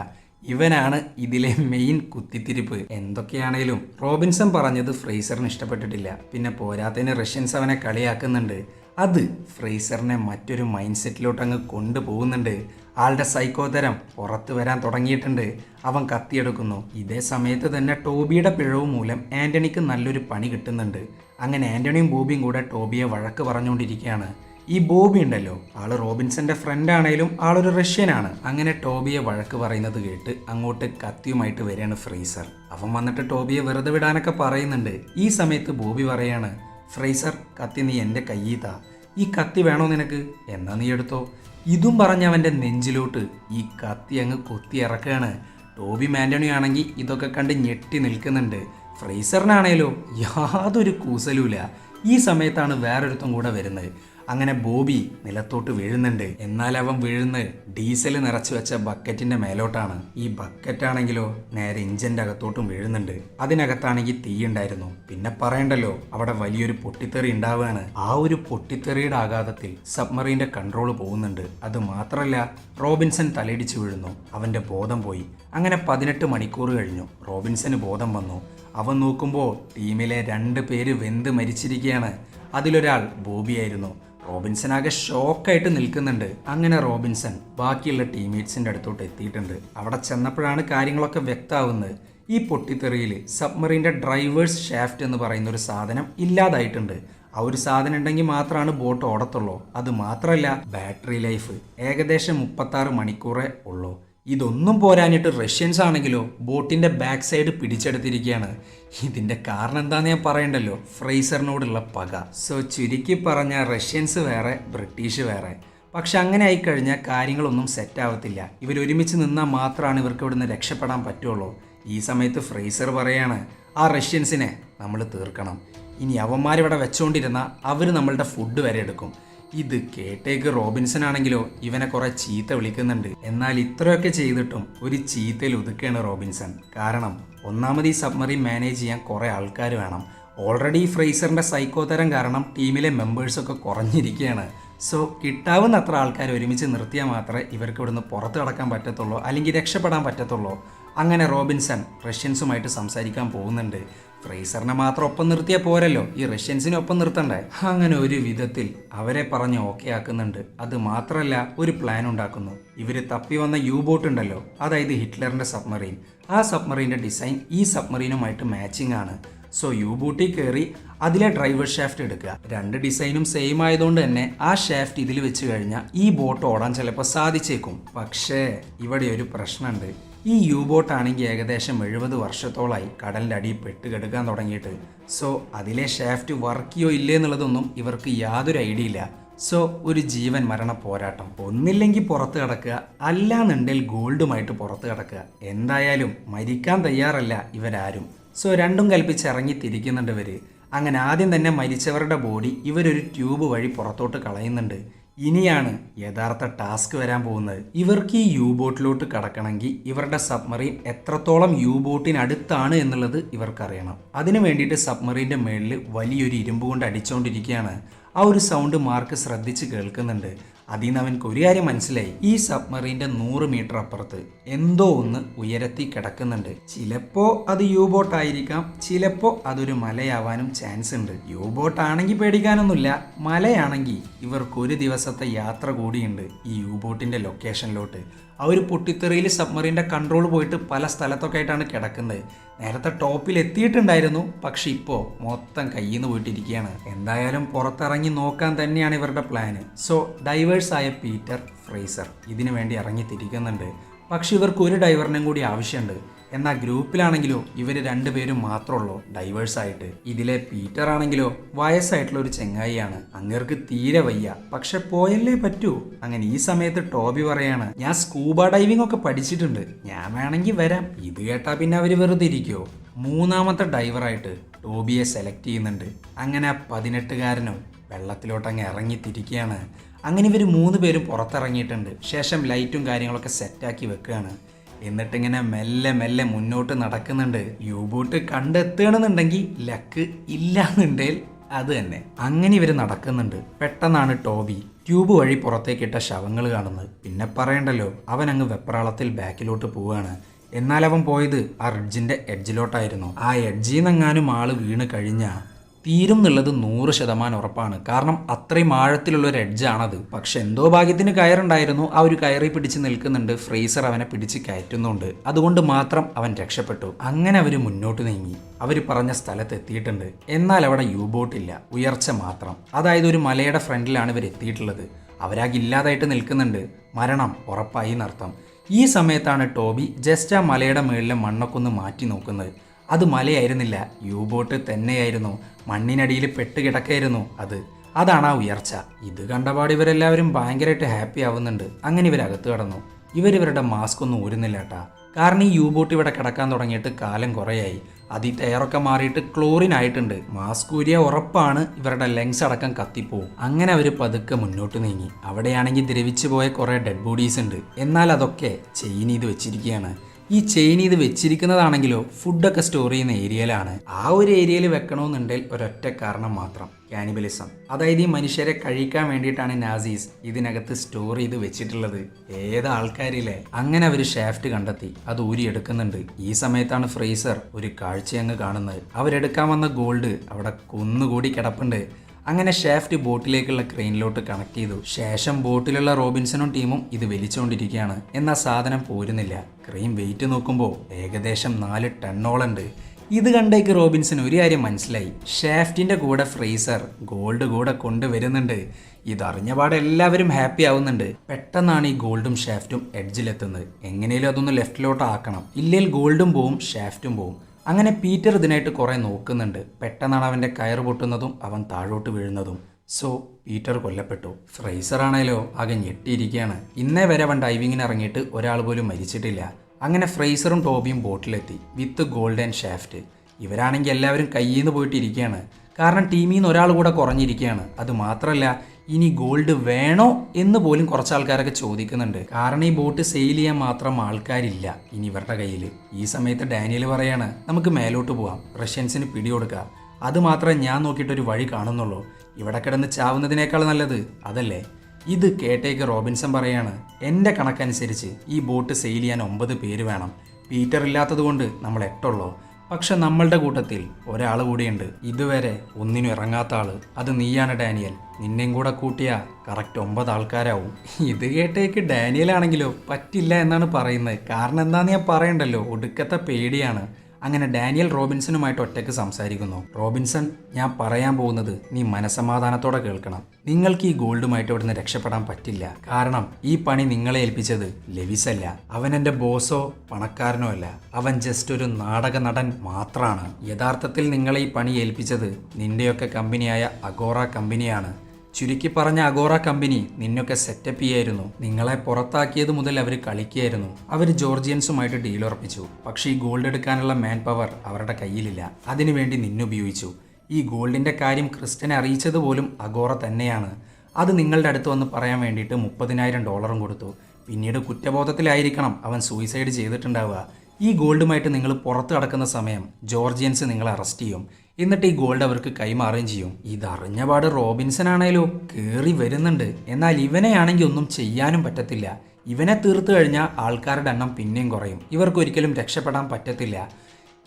A: ഇവനാണ് ഇതിലെ മെയിൻ കുത്തിത്തിരിപ്പ്. എന്തൊക്കെയാണേലും. റോബിൻസൺ പറഞ്ഞത് ഫ്രേസറിന് ഇഷ്ടപ്പെട്ടിട്ടില്ല. പിന്നെ പോരാത്തതിന് റഷ്യൻസ് അവനെ കളിയാക്കുന്നുണ്ട്. അത് ഫ്രേസറിനെ മറ്റൊരു മൈൻഡ് സെറ്റിലോട്ട് അങ്ങ് കൊണ്ടുപോകുന്നുണ്ട്. ആളുടെ സൈക്കോതരം പുറത്തു വരാൻ തുടങ്ങിയിട്ടുണ്ട്. അവൻ കത്തിയെടുക്കുന്നു. ഇതേ സമയത്ത് തന്നെ ടോബിയുടെ പിഴവ് മൂലം ആന്റണിക്ക് നല്ലൊരു പണി കിട്ടുന്നുണ്ട്. അങ്ങനെ ആന്റണിയും ബോബിയും കൂടെ ടോബിയെ വഴക്ക് പറഞ്ഞുകൊണ്ടിരിക്കുകയാണ്. ഈ ബോബി ഉണ്ടല്ലോ. ആൾ റോബിൻസന്റെ ഫ്രണ്ട് ആണേലും ആളൊരു റഷ്യനാണ് അങ്ങനെ ടോബിയെ വഴക്ക് പറയുന്നത് കേട്ട് അങ്ങോട്ട് കത്തിയുമായിട്ട് വരികയാണ് ഫ്രീസർ. അവൻ വന്നിട്ട് ടോബിയെ വെറുതെ വിടാനൊക്കെ പറയുന്നുണ്ട്. ഈ സമയത്ത് ബോബി പറയാണ് ഫ്രീസർ കത്തി നീ എന്റെ കയ്യിൽ താ ഈ കത്തി വേണോ നിനക്ക്? എന്നാ നീ എടുത്തോ. ഇതും പറഞ്ഞവന്റെ നെഞ്ചിലോട്ട് ഈ കത്തി അങ്ങ് കൊത്തി ഇറക്കുകയാണ്. ടോബി മാന്റണി ആണെങ്കിൽ ഇതൊക്കെ കണ്ട് ഞെട്ടി നിൽക്കുന്നുണ്ട്. ഫ്രേസറിനാണേലോ യാതൊരു കൂസലുമില്ല ഈ സമയത്താണ് വേറൊരുത്തം കൂടെ വരുന്നത്. അങ്ങനെ ബോബി നിലത്തോട്ട് വീഴുന്നുണ്ട്. എന്നാൽ അവൻ വീഴുന്നത് ഡീസൽ നിറച്ചു വെച്ച ബക്കറ്റിന്റെ മേലോട്ടാണ്. ഈ ബക്കറ്റ് ആണെങ്കിലോ നേരെ ഇഞ്ചിന്റെ അകത്തോട്ടും വീഴുന്നുണ്ട്. അതിനകത്താണെങ്കിൽ തീ ഉണ്ടായിരുന്നു പിന്നെ പറയണ്ടല്ലോ അവിടെ വലിയൊരു പൊട്ടിത്തെറി ഉണ്ടാവുകയാണ് ആ ഒരു പൊട്ടിത്തെറിയുടെ ആഘാതത്തിൽ സബ്മറീന്റെ കൺട്രോൾ പോകുന്നുണ്ട്. അത് മാത്രമല്ല റോബിൻസൺ തലയിടിച്ച് വീഴുന്നു. അവന്റെ ബോധം പോയി. അങ്ങനെ പതിനെട്ട് മണിക്കൂർ കഴിഞ്ഞു. റോബിൻസന് ബോധം വന്നു. അവൻ നോക്കുമ്പോൾ ടീമിലെ രണ്ട് പേര് വെന്ത് മരിച്ചിരിക്കുകയാണ്. അതിലൊരാൾ ബോബിയായിരുന്നു. റോബിൻസൺ ആകെ ഷോക്കായിട്ട് നിൽക്കുന്നുണ്ട്. അങ്ങനെ റോബിൻസൺ ബാക്കിയുള്ള ടീംമേറ്റ്സിന്റെ അടുത്തോട്ട് എത്തിയിട്ടുണ്ട്. അവിടെ ചെന്നപ്പോഴാണ് കാര്യങ്ങളൊക്കെ വ്യക്തമാവുന്നത്. ഈ പൊട്ടിത്തെറിയിൽ സബ്മറീന്റെ ഡ്രൈവേഴ്സ് ഷാഫ്റ്റ് എന്ന് പറയുന്ന ഒരു സാധനം ഇല്ലാതായിട്ടുണ്ട്. ആ ഒരു സാധനം ഉണ്ടെങ്കിൽ മാത്രമാണ് ബോട്ട് ഓടത്തുള്ളൂ. അത് മാത്രമല്ല ബാറ്ററി ലൈഫ് ഏകദേശം മുപ്പത്താറ് മണിക്കൂറേ ഉള്ളൂ. ഇതൊന്നും പോരാഞ്ഞിട്ട് റഷ്യൻസ് ആണെങ്കിലോ ബോട്ടിന്റെ ബാക്ക് സൈഡ് പിടിച്ചെടുത്തിരിക്കുകയാണ് ഇതിന്റെ കാരണം എന്താന്ന് ഞാൻ പറയണ്ടല്ലോ? ഫ്രൈസറിനോടുള്ള പക. സോ ചുരുക്കി പറഞ്ഞ റഷ്യൻസ് വേറെ ബ്രിട്ടീഷ് വേറെ. പക്ഷെ അങ്ങനെ ആയിക്കഴിഞ്ഞാൽ കാര്യങ്ങളൊന്നും സെറ്റ് ആവത്തില്ല. ഇവർ ഒരുമിച്ച് നിന്നാൽ മാത്രമാണ് ഇവർക്ക് ഇവിടുന്ന് രക്ഷപ്പെടാൻ പറ്റുള്ളൂ. ഈ സമയത്ത് ഫ്രൈസർ പറയാണ് ആ റഷ്യൻസിനെ നമ്മൾ തീർക്കണം. ഇനി അവന്മാരിവിടെ വെച്ചുകൊണ്ടിരുന്നാൽ അവർ നമ്മളുടെ ഫുഡ് വരെ എടുക്കും. ഇത് കേട്ടേക്ക് റോബിൻസൺ ആണെങ്കിലോ ഇവനെ കുറെ ചീത്ത വിളിക്കുന്നുണ്ട്. എന്നാൽ ഇത്രയൊക്കെ ചെയ്തിട്ടും ഒരു ചീത്തയിൽ ഒതുക്കുകയാണ് റോബിൻസൺ. കാരണം ഒന്നാമത് ഈ സബ്മറീൻ മാനേജ് ചെയ്യാൻ കുറേ ആൾക്കാർ വേണം. ഓൾറെഡി ഫ്രൈസറിന്റെ ഫ്രൈസറിന്റെ സൈക്കോ തരം കാരണം ടീമിലെ മെമ്പേഴ്സൊക്കെ കുറഞ്ഞിരിക്കുകയാണ്. സോ കിട്ടാവുന്ന അത്ര ആൾക്കാർ ഒരുമിച്ച് നിർത്തിയാൽ മാത്രമേ ഇവർക്ക് ഇവിടുന്ന് പുറത്ത് കടക്കാൻ പറ്റത്തുള്ളൂ അല്ലെങ്കിൽ രക്ഷപ്പെടാൻ പറ്റത്തുള്ളൂ. അങ്ങനെ റോബിൻസൺ റഷ്യൻസുമായിട്ട് സംസാരിക്കാൻ പോകുന്നുണ്ട്. ഫ്രൈസറിനെ മാത്രം ഒപ്പം നിർത്തിയാൽ പോരല്ലോ. ഈ റഷ്യൻസിനെ ഒപ്പം നിർത്തണ്ടേ? അങ്ങനെ ഒരു വിധത്തിൽ അവരെ പറഞ്ഞ് ഓക്കെ ആക്കുന്നുണ്ട്. അത് മാത്രമല്ല ഒരു പ്ലാൻ ഉണ്ടാക്കുന്നു. ഇവർ തപ്പി വന്ന യു ബോട്ട് ഉണ്ടല്ലോ. അതായത് ഹിറ്റ്ലറിന്റെ സബ്മറീൻ ആ സബ്മറീന്റെ ഡിസൈൻ ഈ സബ്മറീനുമായിട്ട് മാച്ചിങ് ആണ്. സോ യു ബോട്ടിൽ കയറി അതിലെ ഡ്രൈവർ ഷാഫ്റ്റ് എടുക്കുക. രണ്ട് ഡിസൈനും സെയിം ആയതുകൊണ്ട് തന്നെ ആ ഷാഫ്റ്റ് ഇതിൽ വെച്ച് കഴിഞ്ഞാൽ ഈ ബോട്ട് ഓടാൻ ചിലപ്പോൾ സാധിച്ചേക്കും. പക്ഷേ ഇവിടെ ഒരു പ്രശ്നമുണ്ട്. ഈ യു ബോട്ട് ആണെങ്കിൽ ഏകദേശം എഴുപത് വർഷത്തോളമായി കടലിന്റെ അടിയിൽ പെട്ട് കിടക്കാൻ തുടങ്ങിയിട്ട്. സോ അതിലെ ഷാഫ്റ്റ് വർക്ക് ചെയ്യോ ഇല്ലേ എന്നുള്ളതൊന്നും ഇവർക്ക് യാതൊരു ഐഡിയ ഇല്ല. സോ ഒരു ജീവൻ മരണ പോരാട്ടം. ഒന്നില്ലെങ്കിൽ പുറത്ത് കിടക്കുക അല്ലാന്നുണ്ടെങ്കിൽ ഗോൾഡുമായിട്ട് പുറത്ത് കിടക്കുക. എന്തായാലും മരിക്കാൻ തയ്യാറല്ല ഇവരാരും. സോ രണ്ടും കൽപ്പിച്ച് ഇറങ്ങി തിരിക്കുന്നുണ്ട് ഇവർ അങ്ങനെ ആദ്യം തന്നെ മരിച്ചവരുടെ ബോഡി ഇവരൊരു ട്യൂബ് വഴി പുറത്തോട്ട് കളയുന്നുണ്ട്. ഇനിയാണ് യഥാർത്ഥ ടാസ്ക് വരാൻ പോകുന്നത്. ഇവർക്ക് ഈ യു ബോട്ടിലോട്ട് കടക്കണമെങ്കിൽ ഇവരുടെ സബ്മറീൻ എത്രത്തോളം യു ബോട്ടിനടുത്താണ് എന്നുള്ളത് ഇവർക്കറിയണം. അതിനു വേണ്ടിയിട്ട് സബ്മറീന്റെ മേളിൽ വലിയൊരു ഇരുമ്പ് കൊണ്ട് അടിച്ചുകൊണ്ടിരിക്കുകയാണ് ആ ഒരു സൗണ്ട് മാർക്ക് ശ്രദ്ധിച്ച് കേൾക്കുന്നുണ്ട്. അതിൽ നിന്ന് അവൻക്ക് ഒരു കാര്യം മനസ്സിലായി. ഈ സബ്മറീന്റെ നൂറ് മീറ്റർ അപ്പുറത്ത് എന്തോ ഒന്ന് ഉയരത്തി കിടക്കുന്നുണ്ട്. ചിലപ്പോ അത് യു ബോട്ട് ആയിരിക്കാം ചിലപ്പോ അതൊരു മലയാവാനും ചാൻസ് ഉണ്ട് യു ബോട്ട് ആണെങ്കിൽ പേടിക്കാനൊന്നുമില്ല മലയാണെങ്കിൽ ഇവർക്ക് ഒരു ദിവസത്തെ യാത്ര കൂടിയുണ്ട് ഈ യു ബോട്ടിന്റെ ലൊക്കേഷനിലോട്ട്. ആ ഒരു പൊട്ടിത്തെറിയിൽ സബ്മറീന്റെ കൺട്രോൾ പോയിട്ട് പല സ്ഥലത്തൊക്കെ ആയിട്ടാണ് കിടക്കുന്നത്. നേരത്തെ ടോപ്പിൽ എത്തിയിട്ടുണ്ടായിരുന്നു പക്ഷെ ഇപ്പോൾ മൊത്തം കയ്യിൽ നിന്ന് പോയിട്ടിരിക്കുകയാണ്. എന്തായാലും പുറത്തിറങ്ങി നോക്കാൻ തന്നെയാണ് ഇവരുടെ പ്ലാന് സോ ഡൈവേഴ്സ് ആയ പീറ്റർ ഫ്രേസർ ഇതിനു വേണ്ടി ഇറങ്ങി തിരിക്കുന്നുണ്ട് പക്ഷെ ഇവർക്ക് ഒരു ഡൈവറിനെയും കൂടി ആവശ്യമുണ്ട്. എന്നാൽ ഗ്രൂപ്പിലാണെങ്കിലോ ഇവർ രണ്ടുപേരും മാത്രമുള്ളൂ. ഡൈവേഴ്സ് ആയിട്ട്. ഇതിലെ പീറ്റർ ആണെങ്കിലോ വയസ്സായിട്ടുള്ള ഒരു ചെങ്ങായിയാണ്. അങ്ങേർക്ക് തീരെ വയ്യ. പക്ഷെ പോയല്ലേ പറ്റൂ. അങ്ങനെ ഈ സമയത്ത് ടോബി പറയാണ് ഞാൻ സ്കൂബ ഡൈവിംഗ് ഒക്കെ പഠിച്ചിട്ടുണ്ട്. ഞാൻ വേണമെങ്കിൽ വരാം. ഇത് കേട്ടാ പിന്നെ അവർ വെറുതെ ഇരിക്കുമോ മൂന്നാമത്തെ ഡൈവറായിട്ട് ടോബിയെ സെലക്ട് ചെയ്യുന്നുണ്ട്. അങ്ങനെ പതിനെട്ടുകാരനും വെള്ളത്തിലോട്ട് അങ്ങ് ഇറങ്ങി തിരിക്കുകയാണ്. അങ്ങനെ ഇവർ മൂന്ന് പേരും പുറത്തിറങ്ങിയിട്ടുണ്ട്. ശേഷം ലൈറ്റും കാര്യങ്ങളൊക്കെ സെറ്റാക്കി വെക്കുകയാണ്. എന്നിട്ടിങ്ങനെ മെല്ലെ മെല്ലെ മുന്നോട്ട് നടക്കുന്നുണ്ട്. യു ബോട്ട് കണ്ടെത്തുകയാണെന്നുണ്ടെങ്കിൽ ലക്ക് ഇല്ലാന്നുണ്ടെങ്കിൽ അത് തന്നെ. അങ്ങനെ ഇവർ നടക്കുന്നുണ്ട്. പെട്ടെന്നാണ് ടോബി ട്യൂബ് വഴി പുറത്തേക്കിട്ട ശവങ്ങൾ കാണുന്നത്. പിന്നെ പറയണ്ടല്ലോ അവൻ അങ്ങ് വെപ്രാളത്തിൽ ബാക്കിലോട്ട് പോവുകയാണ് എന്നാൽ അവൻ പോയത് ആ റിഡ്ജിന്റെ എഡ്ജിലോട്ടായിരുന്നു. ആ എഡ്ജിൽ നിന്നെങ്ങാനും ആൾ വീണ് കഴിഞ്ഞാൽ തീരും എന്നുള്ളത് നൂറ് ശതമാനം ഉറപ്പാണ്. കാരണം അത്രയും ആഴത്തിലുള്ള ഒരു എഡ്ജാണത് പക്ഷെ എന്തോ ഭാഗ്യത്തിന് കയറുണ്ടായിരുന്നു. ആ ഒരു കയറി പിടിച്ച് നിൽക്കുന്നുണ്ട്. ഫ്രീസർ അവനെ പിടിച്ച് കയറ്റുന്നുണ്ട്. അതുകൊണ്ട് മാത്രം അവൻ രക്ഷപ്പെട്ടു. അങ്ങനെ അവർ മുന്നോട്ട് നീങ്ങി. അവർ പറഞ്ഞ സ്ഥലത്ത് എത്തിയിട്ടുണ്ട്. എന്നാൽ അവിടെ യു ബോട്ടില്ല ഉയർച്ച മാത്രം. അതായത് ഒരു മലയുടെ ഫ്രണ്ടിലാണ് ഇവർ എത്തിയിട്ടുള്ളത്. അവരാകെ ഇല്ലാതായിട്ട് നിൽക്കുന്നുണ്ട്. മരണം ഉറപ്പായി എന്നർത്ഥം. ഈ സമയത്താണ് ടോബി ജസ്റ്റ് ആ മലയുടെ മുകളിലെ മണ്ണൊക്കെ ഒന്ന് മാറ്റി നോക്കുന്നത്. അത് മലയായിരുന്നില്ല. യു ബോട്ട് തന്നെയായിരുന്നു. മണ്ണിനടിയിൽ പെട്ട് കിടക്കായിരുന്നു അത്. അതാണ് ആ ഉയർച്ച. ഇത് കണ്ടപാട് ഇവരെല്ലാവരും ഭയങ്കരമായിട്ട് ഹാപ്പി ആവുന്നുണ്ട്. അങ്ങനെ ഇവരകത്ത് കടന്നു. ഇവരിവരുടെ മാസ്ക് ഒന്നും ഊരുന്നില്ല കേട്ടാ കാരണം ഈ യു ബോട്ട് ഇവിടെ കിടക്കാൻ തുടങ്ങിയിട്ട് കാലം കുറേയായി. അതിൽ ടയറൊക്കെ മാറിയിട്ട് ക്ലോറിൻ ആയിട്ടുണ്ട്. മാസ്ക് ഊരിയ ഉറപ്പാണ് ഇവരുടെ ലങ്സ് അടക്കം കത്തിപ്പോവും. അങ്ങനെ അവർ പതുക്കെ മുന്നോട്ട് നീങ്ങി. അവിടെയാണെങ്കിൽ ദ്രവിച്ചു പോയ കുറേ ഡെഡ് ബോഡീസ് ഉണ്ട്. എന്നാൽ അതൊക്കെ ചെയിൻ ചെയ്ത് വെച്ചിരിക്കുകയാണ്. ഈ ചെയിൻ ഇത് വെച്ചിരിക്കുന്നതാണെങ്കിലോ ഫുഡൊക്കെ സ്റ്റോർ ചെയ്യുന്ന ഏരിയയിലാണ് ആ ഒരു ഏരിയയിൽ വെക്കണമെന്നുണ്ടെങ്കിൽ ഒരൊറ്റ കാരണം മാത്രം കാനിബലിസം അതായത് ഈ മനുഷ്യരെ കഴിക്കാൻ വേണ്ടിയിട്ടാണ് നാസീസ് ഇതിനകത്ത് സ്റ്റോർ ചെയ്ത് വെച്ചിട്ടുള്ളത്. ഏത് ആൾക്കാരില്ലേ? അങ്ങനെ അവർ ഷാഫ്റ്റ് കണ്ടെത്തി അത് ഊരിയെടുക്കുന്നുണ്ട് ഈ സമയത്താണ് ഫ്രീസർ ഒരു കാഴ്ചയങ്ങ് കാണുന്നത്. അവരെടുക്കാൻ വന്ന ഗോൾഡ് അവിടെ കുന്നുകൂടി കിടപ്പുണ്ട്. അങ്ങനെ ഷാഫ്റ്റ് ബോട്ടിലേക്കുള്ള ക്രെയിനിലോട്ട് കണക്ട് ചെയ്തു. ശേഷം ബോട്ടിലുള്ള റോബിൻസണും ടീമും ഇത് വലിച്ചുകൊണ്ടിരിക്കുകയാണ്. എന്നാൽ സാധനം പോരുന്നില്ല. ക്രെയിൻ വെയിറ്റ് നോക്കുമ്പോൾ ഏകദേശം നാല് ടണ്ണോളുണ്ട്. ഇത് കണ്ടേക്ക് റോബിൻസൺ ഒരു കാര്യം മനസ്സിലായി. ഷാഫ്റ്റിന്റെ കൂടെ ഫ്രീസർ ഗോൾഡ് കൂടെ കൊണ്ടുവരുന്നുണ്ട്. ഇതറിഞ്ഞ പാടെ എല്ലാവരും ഹാപ്പി ആവുന്നുണ്ട്. പെട്ടെന്നാണ് ഈ ഗോൾഡും ഷാഫ്റ്റും എഡ്ജിലെത്തുന്നത്. എങ്ങനെയും അതൊന്ന് ലെഫ്റ്റിലോട്ട് ആക്കണം ഇല്ലെങ്കിൽ ഗോൾഡും പോവും ഷാഫ്റ്റും പോവും. അങ്ങനെ പീറ്റർ ഇതിനായിട്ട് കുറേ നോക്കുന്നുണ്ട്. പെട്ടെന്നാണ് അവന്റെ കയർ പൊട്ടുന്നതും അവൻ താഴോട്ട് വീഴുന്നതും. സോ പീറ്റർ കൊല്ലപ്പെട്ടു. ഫ്രൈസർ ആണേലോ ആകെ ഞെട്ടിയിരിക്കുകയാണ്. ഇന്നേ വരെ അവൻ ഡൈവിങ്ങിന് ഇറങ്ങിയിട്ട് ഒരാൾ പോലും മരിച്ചിട്ടില്ല. അങ്ങനെ ഫ്രൈസറും ടോബിയും ബോട്ടിലെത്തി. വിത്ത് ഗോൾഡൻ ഷാഫ്റ്റ്. ഇവരാണെങ്കിൽ എല്ലാവരും കയ്യിൽ നിന്ന് പോയിട്ടിരിക്കുകയാണ്. കാരണം ടീമിൽ നിന്ന് ഒരാൾ കൂടെ കുറഞ്ഞിരിക്കുകയാണ്. അത് മാത്രമല്ല ഇനി ഗോൾഡ് വേണോ എന്ന് പോലും കുറച്ച് ആൾക്കാരൊക്കെ ചോദിക്കുന്നുണ്ട്. കാരണം ഈ ബോട്ട് സെയിൽ ചെയ്യാൻ മാത്രം ആൾക്കാരില്ല ഇനി ഇവരുടെ കയ്യിൽ ഈ സമയത്ത് ഡാനിയൽ പറയാണ് നമുക്ക് മേലോട്ട് പോവാം റഷ്യൻസിന് പിടികൊടുക്കാം. അത് മാത്രമേ ഞാൻ നോക്കിയിട്ടൊരു വഴി കാണുന്നുള്ളൂ. ഇവിടെ കിടന്ന് ചാവുന്നതിനേക്കാൾ നല്ലത് അതല്ലേ? ഇത് കേട്ടേക്ക് റോബിൻസൺ പറയാണ് എന്റെ കണക്കനുസരിച്ച് ഈ ബോട്ട് സെയിൽ ചെയ്യാൻ ഒമ്പത് പേര് വേണം. പീറ്റർ ഇല്ലാത്തതുകൊണ്ട് നമ്മൾ എട്ടുള്ളൂ. പക്ഷെ നമ്മളുടെ കൂട്ടത്തിൽ ഒരാൾ കൂടിയുണ്ട്. ഇതുവരെ ഒന്നിനും ഇറങ്ങാത്ത ആൾ. അത് നീയാണ് ഡാനിയൽ. നിന്നെയും കൂടെ കൂട്ടിയ കറക്റ്റ് ഒമ്പത് ആൾക്കാരാവും. ഇത് കേട്ടേക്ക് ഡാനിയൽ ആണെങ്കിലോ പറ്റില്ല എന്നാണ് പറയുന്നത്. കാരണം എന്താന്ന് ഞാൻ പറയണ്ടല്ലോ? ഒടുക്കത്തെ പേടിയാണ്. അങ്ങനെ ഡാനിയൽ റോബിൻസണുമായിട്ട് ഒറ്റയ്ക്ക് സംസാരിക്കുന്നു. റോബിൻസൺ ഞാൻ പറയാൻ പോകുന്നത് നീ മനസമാധാനത്തോടെ കേൾക്കണം. നിങ്ങൾക്ക് ഈ ഗോൾഡുമായിട്ട് ഇവിടുന്ന് രക്ഷപ്പെടാൻ പറ്റില്ല. കാരണം ഈ പണി നിങ്ങളെ ഏൽപ്പിച്ചത് ലെവിസ് അല്ല അവൻ എന്റെ ബോസോ പണക്കാരനോ അല്ല. അവൻ ജസ്റ്റ് ഒരു നാടക നടൻ മാത്രമാണ് യഥാർത്ഥത്തിൽ നിങ്ങളെ ഈ പണി ഏൽപ്പിച്ചത് നിന്റെയൊക്കെ കമ്പനിയായ അഗോറ കമ്പനിയാണ്. ചുരുക്കി പറഞ്ഞ അഗോറ കമ്പനി നിന്നൊക്കെ സെറ്റപ്പ് ചെയ്യായിരുന്നു. നിങ്ങളെ പുറത്താക്കിയത് മുതൽ അവർ കളിക്കുകയായിരുന്നു. അവർ ജോർജിയൻസുമായിട്ട് ഡീൽ ഉറപ്പിച്ചു. പക്ഷേ ഈ ഗോൾഡ് എടുക്കാനുള്ള മാൻ പവർ അവരുടെ കയ്യിലില്ല. അതിനുവേണ്ടി നിന്നുപയോഗിച്ചു. ഈ ഗോൾഡിന്റെ കാര്യം ക്രിസ്റ്റനെ അറിയിച്ചത് പോലും അഗോറ തന്നെയാണ്. അത് നിങ്ങളുടെ അടുത്ത് വന്ന് പറയാൻ വേണ്ടിയിട്ട് മുപ്പതിനായിരം ഡോളറും കൊടുത്തു. പിന്നീട് കുറ്റബോധത്തിലായിരിക്കണം അവൻ സൂയിസൈഡ് ചെയ്തിട്ടുണ്ടാവുക. ഈ ഗോൾഡുമായിട്ട് നിങ്ങൾ പുറത്ത് കടക്കുന്ന സമയം ജോർജിയൻസ് നിങ്ങളെ അറസ്റ്റ് ചെയ്യും. എന്നിട്ട് ഈ ഗോൾഡ് അവർക്ക് കൈമാറുകയും ചെയ്യും. ഇതറിഞ്ഞ പാട് റോബിൻസൺ ആണേലോ കയറി വരുന്നുണ്ട്. എന്നാൽ ഇവനെയാണെങ്കിൽ ഒന്നും ചെയ്യാനും പറ്റത്തില്ല. ഇവനെ തീർത്തു കഴിഞ്ഞാൽ ആൾക്കാരുടെ എണ്ണം പിന്നെയും കുറയും. ഇവർക്ക് ഒരിക്കലും രക്ഷപ്പെടാൻ പറ്റത്തില്ല.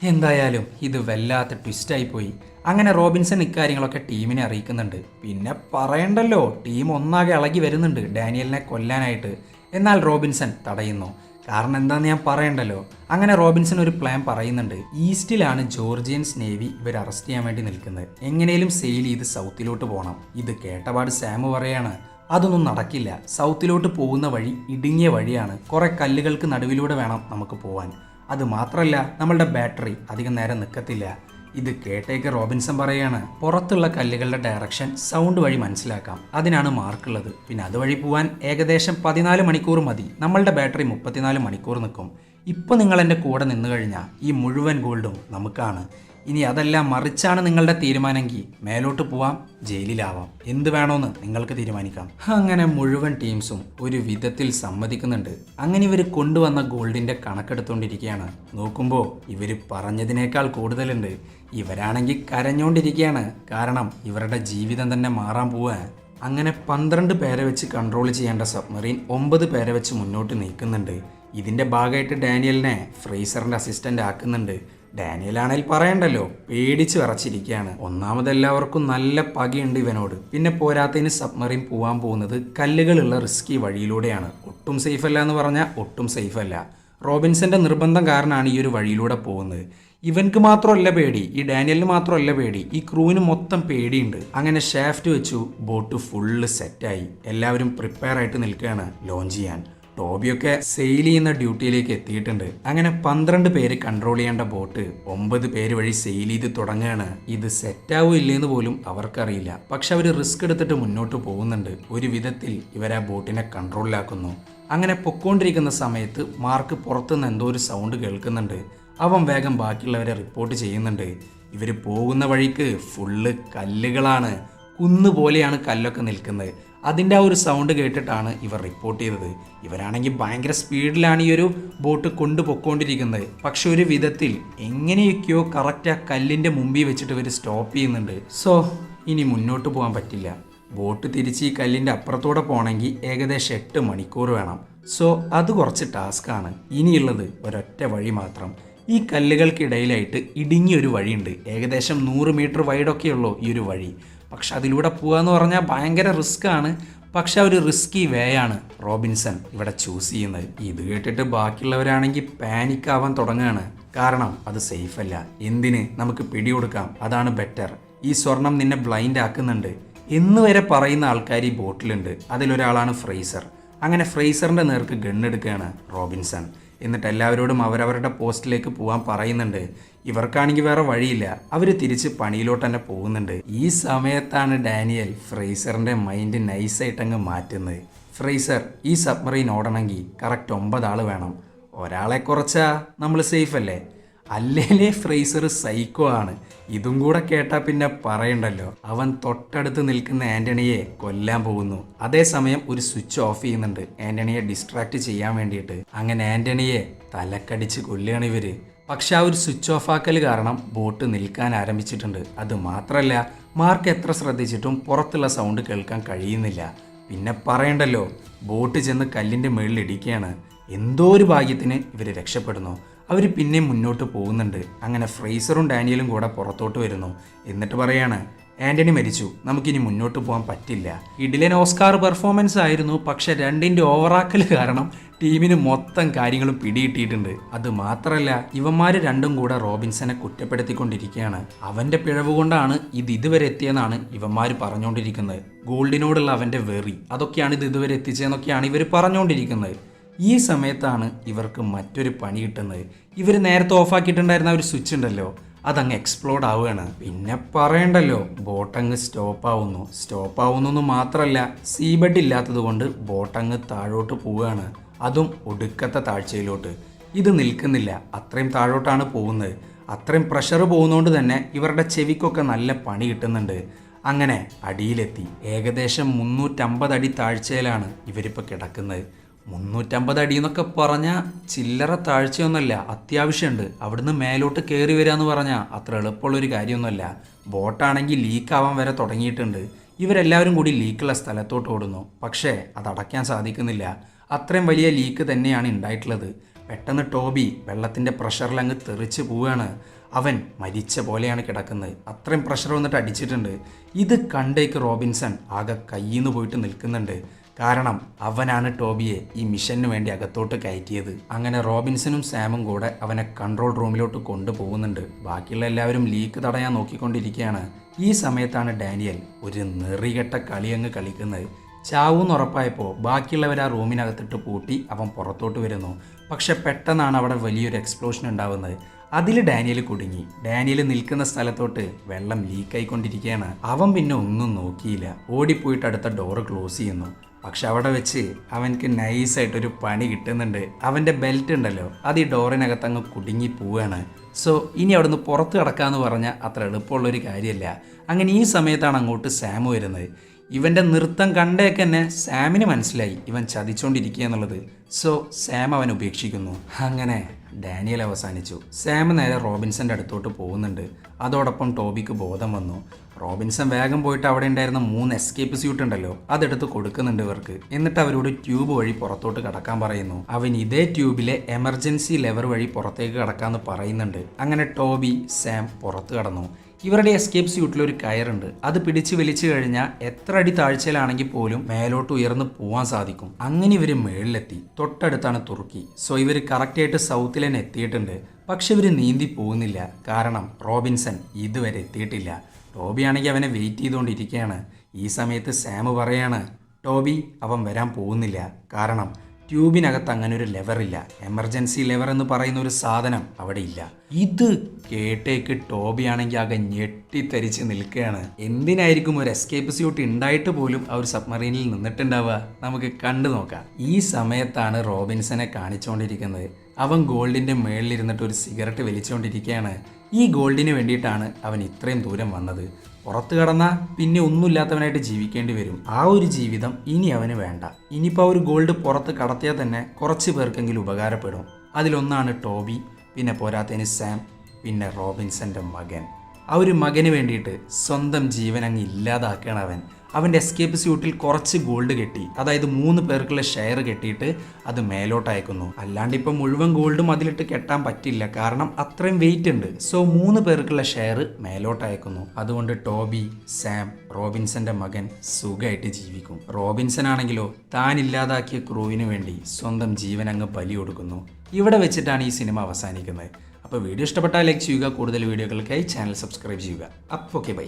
A: എന്തായാലും ഇത് വല്ലാത്ത ട്വിസ്റ്റായി പോയി. അങ്ങനെ റോബിൻസൺ ഇക്കാര്യങ്ങളൊക്കെ ടീമിനെ അറിയിക്കുന്നുണ്ട്. പിന്നെ പറയണ്ടല്ലോ ടീം ഒന്നാകെ ഇളകി വരുന്നുണ്ട് ഡാനിയലിനെ കൊല്ലാനായിട്ട്. എന്നാൽ റോബിൻസൺ തടയുന്നു. കാരണം എന്താന്ന് ഞാൻ പറയണ്ടല്ലോ? അങ്ങനെ റോബിൻസൺ ഒരു പ്ലാൻ പറയുന്നുണ്ട്. ഈസ്റ്റിലാണ് ജോർജിയൻസ് നേവി ഇവർ അറസ്റ്റ് ചെയ്യാൻ വേണ്ടി നിൽക്കുന്നത്. എങ്ങനെയും സെയിൽ ചെയ്ത് സൗത്തിലോട്ട് പോകണം ഇത് കേട്ടപാട് സാമ് പറയാണ്. അതൊന്നും നടക്കില്ല. സൗത്തിലോട്ട് പോകുന്ന വഴി ഇടുങ്ങിയ വഴിയാണ്. കുറെ കല്ലുകൾക്ക് നടുവിലൂടെ വേണം നമുക്ക് പോവാൻ. അത് മാത്രമല്ല നമ്മളുടെ ബാറ്ററി അധികം നേരം നിൽക്കത്തില്ല ഇത് കേട്ടേക്ക് റോബിൻസൺ പറയാണ് പുറത്തുള്ള കല്ലുകളുടെ ഡയറക്ഷൻ സൗണ്ട് വഴി മനസ്സിലാക്കാം. അതിനാണ് മാർക്കുള്ളത് പിന്നെ അതുവഴി പോവാൻ ഏകദേശം പതിനാല് മണിക്കൂർ മതി. നമ്മളുടെ ബാറ്ററി മുപ്പത്തിനാല് മണിക്കൂർ നിൽക്കും. ഇപ്പൊ നിങ്ങൾ എന്റെ കൂടെ നിന്നു കഴിഞ്ഞാൽ ഈ മുഴുവൻ ഗോൾഡും നമുക്കാണ്. ഇനി അതെല്ലാം മറിച്ചാണ് നിങ്ങളുടെ തീരുമാനമെങ്കിൽ മേലോട്ട് പോവാം ജയിലിലാവാം. എന്ത് വേണോന്ന് നിങ്ങൾക്ക് തീരുമാനിക്കാം. അങ്ങനെ മുഴുവൻ ടീംസും ഒരു വിധത്തിൽ സമ്മതിക്കുന്നുണ്ട്. അങ്ങനെ ഇവർ കൊണ്ടുവന്ന ഗോൾഡിന്റെ കണക്കെടുത്തുകൊണ്ടിരിക്കുകയാണ് നോക്കുമ്പോൾ ഇവർ പറഞ്ഞതിനേക്കാൾ കൂടുതലുണ്ട്. ഇവരാണെങ്കിൽ കരഞ്ഞുകൊണ്ടിരിക്കുകയാണ് കാരണം ഇവരുടെ ജീവിതം തന്നെ മാറാൻ പോവാൻ അങ്ങനെ പന്ത്രണ്ട് പേരെ വെച്ച് കൺട്രോൾ ചെയ്യേണ്ട സബ്മറീൻ ഒമ്പത് പേരെ വെച്ച് മുന്നോട്ട് നീക്കുന്നുണ്ട്. ഇതിന്റെ ഭാഗമായിട്ട് ഡാനിയലിനെ ഫ്രീസറിന്റെ അസിസ്റ്റന്റ് ആക്കുന്നുണ്ട്. ഡാനിയൽ ആണെങ്കിൽ പറയണ്ടല്ലോ പേടിച്ച് വിറച്ചിരിക്കുകയാണ് ഒന്നാമത് എല്ലാവർക്കും നല്ല പകയുണ്ട് ഇവനോട്. പിന്നെ പോരാത്തതിന് സബ്മറീൻ പോകാൻ പോകുന്നത് കല്ലുകളുള്ള റിസ്കി വഴിയിലൂടെയാണ്. ഒട്ടും സേഫ് അല്ല എന്ന് പറഞ്ഞാൽ ഒട്ടും സേഫ് അല്ല. റോബിൻസന്റെ നിർബന്ധം കാരണമാണ് ഈ ഒരു വഴിയിലൂടെ പോകുന്നത്. ഇവൻക്ക് മാത്രമല്ല പേടി ഈ ഡാനിയലിന് മാത്രമല്ല പേടി ഈ ക്രൂവിന് മൊത്തം പേടിയുണ്ട്. അങ്ങനെ ഷാഫ്റ്റ് വെച്ചു ബോട്ട് ഫുള്ള് സെറ്റായി. എല്ലാവരും പ്രിപ്പയർ ആയിട്ട് നിൽക്കുകയാണ് ലോഞ്ച് ചെയ്യാൻ. ടോബിയൊക്കെ സെയിൽ ചെയ്യുന്ന ഡ്യൂട്ടിയിലേക്ക് എത്തിയിട്ടുണ്ട്. അങ്ങനെ പന്ത്രണ്ട് പേര് കൺട്രോൾ ചെയ്യേണ്ട ബോട്ട് ഒമ്പത് പേര് വഴി സെയിൽ ചെയ്ത് തുടങ്ങുകയാണ്. ഇത് സെറ്റാവോ ഇല്ലേന്ന് പോലും അവർക്കറിയില്ല. പക്ഷെ അവർ റിസ്ക് എടുത്തിട്ട് മുന്നോട്ട് പോകുന്നുണ്ട്. ഒരു വിധത്തിൽ ഇവർ ആ ബോട്ടിനെ കൺട്രോളിലാക്കുന്നു അങ്ങനെ പൊക്കോണ്ടിരിക്കുന്ന സമയത്ത് മാർക്ക് പുറത്തുനിന്ന് എന്തോ ഒരു സൗണ്ട് കേൾക്കുന്നുണ്ട്. അവൻ വേഗം ബാക്കിയുള്ളവരെ റിപ്പോർട്ട് ചെയ്യുന്നുണ്ട്. ഇവർ പോകുന്ന വഴിക്ക് ഫുള്ള് കല്ലുകളാണ്. കുന്നു പോലെയാണ് കല്ലൊക്കെ നിൽക്കുന്നത്. അതിന്റെ ആ ഒരു സൗണ്ട് കേട്ടിട്ടാണ് ഇവർ റിപ്പോർട്ട് ചെയ്തത്. ഇവരാണെങ്കിൽ ഭയങ്കര സ്പീഡിലാണ് ഈ ഒരു ബോട്ട് കൊണ്ടുപോയിക്കൊണ്ടിരിക്കുന്നത് പക്ഷെ ഒരു വിധത്തിൽ എങ്ങനെയൊക്കെയോ കറക്റ്റ് ആ കല്ലിന്റെ മുമ്പിൽ വെച്ചിട്ട് ഇവർ സ്റ്റോപ്പ് ചെയ്യുന്നുണ്ട്. സോ ഇനി മുന്നോട്ട് പോകാൻ പറ്റില്ല. ബോട്ട് തിരിച്ച് ഈ കല്ലിന്റെ അപ്പുറത്തൂടെ പോകണമെങ്കിൽ ഏകദേശം എട്ട് മണിക്കൂർ വേണം. സോ അത് കുറച്ച് ടാസ്ക്കാണ് ഇനിയുള്ളത് ഒരൊറ്റ വഴി മാത്രം. ഈ കല്ലുകൾക്കിടയിലായിട്ട് ഇടുങ്ങിയൊരു വഴിയുണ്ട്. ഏകദേശം നൂറ് മീറ്റർ വൈഡൊക്കെ ഉള്ളൂ ഈ ഒരു വഴി. പക്ഷെ അതിലൂടെ പോകാന്ന് പറഞ്ഞാൽ ഭയങ്കര റിസ്ക് ആണ്. പക്ഷെ ഒരു റിസ്കി വേ ആണ് റോബിൻസൺ ഇവിടെ ചൂസ് ചെയ്യുന്നത്. ഇത് കേട്ടിട്ട് ബാക്കിയുള്ളവരാണെങ്കിൽ പാനിക് ആവാൻ തുടങ്ങുകയാണ്. കാരണം അത് സേഫ് അല്ല. എന്തിന്? നമുക്ക് പിടികൊടുക്കാം അതാണ് ബെറ്റർ ഈ സ്വർണം നിന്നെ ബ്ലൈൻഡ് ആക്കുന്നുണ്ട്. എന്ന് വരെ പറയുന്ന ആൾക്കാർ ഈ ബോട്ടിലുണ്ട്. അതിലൊരാളാണ് ഫ്രേസർ. അങ്ങനെ ഫ്രേസറിന്റെ നേർക്ക് ഗണ്ണെടുക്കുകയാണ് റോബിൻസൺ. എന്നിട്ട് എല്ലാവരോടും അവരവരുടെ പോസ്റ്റിലേക്ക് പോകാൻ പറയുന്നുണ്ട്. ഇവർക്കാണെങ്കിൽ വേറെ വഴിയില്ല. അവർ തിരിച്ച് പണിയിലോട്ട് തന്നെ പോകുന്നുണ്ട്. ഈ സമയത്താണ് ഡാനിയൽ ഫ്രേസറിന്റെ മൈൻഡ് നൈസായിട്ട് അങ്ങ് മാറ്റുന്നത്. ഫ്രേസർ ഈ സബ്മറീൻ ഓടണമെങ്കിൽ കറക്റ്റ് ഒമ്പത് ആൾ വേണം. ഒരാളെ കുറച്ചാ നമ്മൾ സേഫ് അല്ലേ അല്ലേലേ ഫ്രേസർ സൈക്കോ ആണ്. ഇതും കൂടെ കേട്ടാ പിന്നെ പറയണ്ടല്ലോ. അവൻ തൊട്ടടുത്ത് നിൽക്കുന്ന ആന്റണിയെ കൊല്ലാൻ പോകുന്നു. അതേസമയം ഒരു സ്വിച്ച് ഓഫ് ചെയ്യുന്നുണ്ട്. ആന്റണിയെ ഡിസ്ട്രാക്ട് ചെയ്യാൻ വേണ്ടിയിട്ട്. അങ്ങനെ ആന്റണിയെ തലക്കടിച്ച് കൊല്ലുകയാണ് ഇവർ. പക്ഷെ ആ ഒരു സ്വിച്ച് ഓഫ് ആക്കൽ കാരണം ബോട്ട് നിൽക്കാൻ ആരംഭിച്ചിട്ടുണ്ട്. അത് മാത്രമല്ല മാർക്ക് എത്ര ശ്രദ്ധിച്ചിട്ടും പുറത്തുള്ള സൗണ്ട് കേൾക്കാൻ കഴിയുന്നില്ല. പിന്നെ പറയണ്ടല്ലോ ബോട്ട് ചെന്ന് കല്ലിന്റെ മുകളിൽ ഇടിക്കുകയാണ്. എന്തോ ഒരു ഭാഗ്യത്തിന് ഇവർ രക്ഷപ്പെടുന്നു. അവർ പിന്നെയും മുന്നോട്ട് പോകുന്നുണ്ട്. അങ്ങനെ ഫ്രേസറും ഡാനിയലും കൂടെ പുറത്തോട്ട് വരുന്നു. എന്നിട്ട് പറയാണ് ആന്റണി മരിച്ചു. നമുക്കിനി മുന്നോട്ട് പോകാൻ പറ്റില്ല. ഇഡിലൻ ഓസ്കാർ പെർഫോമൻസ് ആയിരുന്നു. പക്ഷെ രണ്ടിന്റെ ഓവറാക്കൽ കാരണം ടീമിന് മൊത്തം കാര്യങ്ങളും പിടിയിട്ടിട്ടുണ്ട് അത് മാത്രമല്ല ഇവന്മാര് രണ്ടും കൂടെ റോബിൻസനെ കുറ്റപ്പെടുത്തിക്കൊണ്ടിരിക്കുകയാണ്. അവന്റെ പിഴവ് കൊണ്ടാണ് ഇത് ഇതുവരെ എത്തിയെന്നാണ് ഇവന്മാര് പറഞ്ഞുകൊണ്ടിരിക്കുന്നത് ഗോൾഡിനോടുള്ള അവന്റെ വെറി. അതൊക്കെയാണ് ഇത് ഇതുവരെ എത്തിച്ചതെന്നൊക്കെയാണ് ഇവർ പറഞ്ഞുകൊണ്ടിരിക്കുന്നത് ഈ സമയത്താണ് ഇവർക്ക് മറ്റൊരു പണി കിട്ടുന്നത്. ഇവർ നേരത്തെ ഓഫാക്കിയിട്ടുണ്ടായിരുന്ന ഒരു സ്വിച്ച് ഉണ്ടല്ലോ. അതങ്ങ് എക്സ്പ്ലോഡ് ആവുകയാണ്. പിന്നെ പറയണ്ടല്ലോ ബോട്ടങ്ങ് സ്റ്റോപ്പ് ആവുന്നു. സ്റ്റോപ്പ് ആവുന്നു എന്ന് മാത്രമല്ല സീബഡ് ഇല്ലാത്തത് കൊണ്ട് ബോട്ടങ്ങ് താഴോട്ട് പോവുകയാണ്. അതും ഒടുക്കത്തെ താഴ്ചയിലോട്ട്. ഇത് നിൽക്കുന്നില്ല. അത്രയും താഴോട്ടാണ് പോകുന്നത്. അത്രയും പ്രഷർ പോകുന്നതുകൊണ്ട് തന്നെ ഇവരുടെ ചെവിക്കൊക്കെ നല്ല പണി കിട്ടുന്നുണ്ട്. അങ്ങനെ അടിയിലെത്തി. ഏകദേശം മുന്നൂറ്റമ്പത് അടി താഴ്ചയിലാണ് ഇവരിപ്പോൾ കിടക്കുന്നത്. മുന്നൂറ്റമ്പത് അടി എന്നൊക്കെ പറഞ്ഞാൽ ചില്ലറ താഴ്ചയൊന്നുമല്ല അത്യാവശ്യമുണ്ട്. അവിടുന്ന് മേലോട്ട് കയറി വരിക എന്ന് പറഞ്ഞാൽ അത്ര എളുപ്പമുള്ളൊരു കാര്യമൊന്നുമല്ല. ബോട്ടാണെങ്കിൽ ലീക്കാവാൻ വരെ തുടങ്ങിയിട്ടുണ്ട്. ഇവരെല്ലാവരും കൂടി ലീക്കുള്ള സ്ഥലത്തോട്ട് ഓടുന്നു. പക്ഷേ അത് അടയ്ക്കാൻ സാധിക്കുന്നില്ല. അത്രയും വലിയ ലീക്ക് തന്നെയാണ് ഉണ്ടായിട്ടുള്ളത്. പെട്ടെന്ന് ടോബി വെള്ളത്തിന്റെ പ്രഷറിൽ അങ്ങ് തെറിച്ച് പോവുകയാണ്. അവൻ മരിച്ച പോലെയാണ് കിടക്കുന്നത്. അത്രയും പ്രഷർ വന്നിട്ട് അടിച്ചിട്ടുണ്ട്. ഇത് കണ്ടേക്ക് റോബിൻസൺ ആകെ കയ്യിൽ നിന്ന് പോയിട്ട് നിൽക്കുന്നുണ്ട്. കാരണം അവനാണ് ടോബിയെ ഈ മിഷനു വേണ്ടി അകത്തോട്ട് കയറ്റിയത്. അങ്ങനെ റോബിൻസനും സാമും കൂടെ അവനെ കൺട്രോൾ റൂമിലോട്ട് കൊണ്ടുപോകുന്നുണ്ട്. ബാക്കിയുള്ള എല്ലാവരും ലീക്ക് തടയാൻ നോക്കിക്കൊണ്ടിരിക്കുകയാണ്. ഈ സമയത്താണ് ഡാനിയൽ ഒരു നെറികെട്ട കളി അങ്ങ് കളിക്കുന്നത്. ചാവൂന്ന് ഉറപ്പായപ്പോൾ ബാക്കിയുള്ളവർ ആ റൂമിനകത്തിട്ട് പൂട്ടി അവൻ പുറത്തോട്ട് വരുന്നു. പക്ഷെ പെട്ടെന്നാണ് അവിടെ വലിയൊരു എക്സ്പ്ലോഷൻ ഉണ്ടാവുന്നത്. അതിൽ ഡാനിയൽ കുടുങ്ങി. ഡാനിയൽ നിൽക്കുന്ന സ്ഥലത്തോട്ട് വെള്ളം ലീക്കായിക്കൊണ്ടിരിക്കുകയാണ് അവൻ പിന്നെ ഒന്നും നോക്കിയില്ല. ഓടിപ്പോയിട്ട് അടുത്ത ഡോറ് ക്ലോസ് ചെയ്യുന്നു. പക്ഷെ അവിടെ വെച്ച് അവൻക്ക് നൈസായിട്ടൊരു പണി കിട്ടുന്നുണ്ട്. അവന്റെ ബെൽറ്റ് ഉണ്ടല്ലോ അത് ഈ ഡോറിനകത്ത് അങ്ങ് കുടുങ്ങി പോവുകയാണ് സോ ഇനി അവിടുന്ന് പുറത്ത് കിടക്കാന്ന് പറഞ്ഞാൽ അത്ര എളുപ്പമുള്ളൊരു കാര്യമല്ല അങ്ങനെ ഈ സമയത്താണ് അങ്ങോട്ട് സാം വരുന്നത്. ഇവന്റെ നൃത്തം കണ്ടേക്ക് തന്നെ സാമിന് മനസ്സിലായി. ഇവൻ ചതിച്ചുകൊണ്ടിരിക്കുക എന്നുള്ളത്. സോ സാം അവൻ ഉപേക്ഷിക്കുന്നു. അങ്ങനെ ഡാനിയൽ അവസാനിച്ചു. സാം നേരെ റോബിൻസന്റെ അടുത്തോട്ട് പോകുന്നുണ്ട്. അതോടൊപ്പം ടോബിക്ക് ബോധം വന്നു. റോബിൻസൺ വേഗം പോയിട്ട് അവിടെ ഉണ്ടായിരുന്ന മൂന്ന് എസ്കേപ്പ് സ്യൂട്ട് ഉണ്ടല്ലോ അതെടുത്ത് കൊടുക്കുന്നുണ്ട് ഇവർക്ക്. എന്നിട്ട് അവരോട് ട്യൂബ് വഴി പുറത്തോട്ട് കടക്കാൻ പറയുന്നു. അവൻ ഇതേ ട്യൂബിലെ എമർജൻസി ലെവർ വഴി പുറത്തേക്ക് കടക്കാമെന്ന് പറയുന്നുണ്ട്. അങ്ങനെ ടോബി സാം പുറത്ത് കടന്നു. ഇവരുടെ എസ്കേപ്പ് സ്യൂട്ടിൽ ഒരു കയറുണ്ട്. അത് പിടിച്ച് വലിച്ചു കഴിഞ്ഞാൽ എത്ര അടി താഴ്ചയിലാണെങ്കിൽ പോലും മേലോട്ട് ഉയർന്ന് പോവാൻ സാധിക്കും. അങ്ങനെ ഇവർ മേളിലെത്തി. തൊട്ടടുത്താണ് തുർക്കി. സോ ഇവർ കറക്റ്റായിട്ട് സൗത്തിൽ തന്നെ എത്തിയിട്ടുണ്ട്. പക്ഷെ ഇവർ നീന്തി പോകുന്നില്ല. കാരണം റോബിൻസൺ ഇതുവരെ എത്തിയിട്ടില്ല. ടോബി ആണെങ്കിൽ അവനെ വെയിറ്റ് ചെയ്തുകൊണ്ടിരിക്കുകയാണ്. ഈ സമയത്ത് സാം പറയാണ് ടോബി അവൻ വരാൻ പോകുന്നില്ല. കാരണം ട്യൂബിനകത്ത് അങ്ങനെ ഒരു ലെവറില്ല എമർജൻസി ലെവർ എന്ന് പറയുന്ന ഒരു സാധനം അവിടെ ഇല്ല. ഇത് കേട്ടേക്ക് ടോബി ആണെങ്കിൽ ആകെ ഞെട്ടിത്തരിച്ച് നിൽക്കുകയാണ്. എന്തിനായിരിക്കും ഒരു എസ്കേപ്പ് സ്യൂട്ട് ഉണ്ടായിട്ട് പോലും ആ ഒരു സബ്മറീനിൽ നിന്നിട്ടുണ്ടാവുക? നമുക്ക് കണ്ടു നോക്കാം. ഈ സമയത്താണ് റോബിൻസനെ കാണിച്ചുകൊണ്ടിരിക്കുന്നത് അവൻ ഗോൾഡിന്റെ മേളിലിരുന്നിട്ട് ഒരു സിഗരറ്റ് വലിച്ചുകൊണ്ടിരിക്കുകയാണ് ഈ ഗോൾഡിന് വേണ്ടിയിട്ടാണ് അവൻ ഇത്രയും ദൂരം വന്നത്. പുറത്തു കടന്നാൽ പിന്നെ ഒന്നുമില്ലാത്തവനായിട്ട് ജീവിക്കേണ്ടി വരും. ആ ഒരു ജീവിതം ഇനി അവന് വേണ്ട. ഇനിയിപ്പോൾ ഒരു ഗോൾഡ് പുറത്ത് കടത്തിയാൽ തന്നെ കുറച്ച് പേർക്കെങ്കിലും ഉപകാരപ്പെടും. അതിലൊന്നാണ് ടോബി പിന്നെ പോരാത്തതിന് സാം പിന്നെ റോബിൻസന്റെ മകൻ. ആ ഒരു മകന് വേണ്ടിയിട്ട് സ്വന്തം ജീവൻ അങ്ങ് ഇല്ലാതാക്കണവൻ അവൻ അവന്റെ എസ്കേപ്പ് സ്യൂട്ടിൽ കുറച്ച് ഗോൾഡ് കെട്ടി. അതായത് മൂന്ന് പേർക്കുള്ള ഷെയർ കെട്ടിയിട്ട് അത് മേലോട്ട് അയക്കുന്നു. അല്ലാണ്ട് ഇപ്പം മുഴുവൻ ഗോൾഡും അതിലിട്ട് കെട്ടാൻ പറ്റില്ല. കാരണം അത്രയും വെയിറ്റ് ഉണ്ട്. സോ മൂന്ന് പേർക്കുള്ള ഷെയർ മേലോട്ട് അയക്കുന്നു. അതുകൊണ്ട് ടോബി സാം റോബിൻസന്റെ മകൻ സുഖമായിട്ട് ജീവിക്കും. റോബിൻസൺ ആണെങ്കിലോ താൻ ഇല്ലാതാക്കിയ ക്രൂവിന് വേണ്ടി സ്വന്തം ജീവൻ അങ്ങ് ബലി കൊടുക്കുന്നു. ഇവിടെ വെച്ചിട്ടാണ് ഈ സിനിമ അവസാനിക്കുന്നത്. അപ്പോൾ വീഡിയോ ഇഷ്ടപ്പെട്ടാൽ ലൈക്ക് ചെയ്യുക. കൂടുതൽ വീഡിയോകൾക്കായി ചാനൽ സബ്സ്ക്രൈബ് ചെയ്യുക. അപ്പോൾ ഓക്കെ ബൈ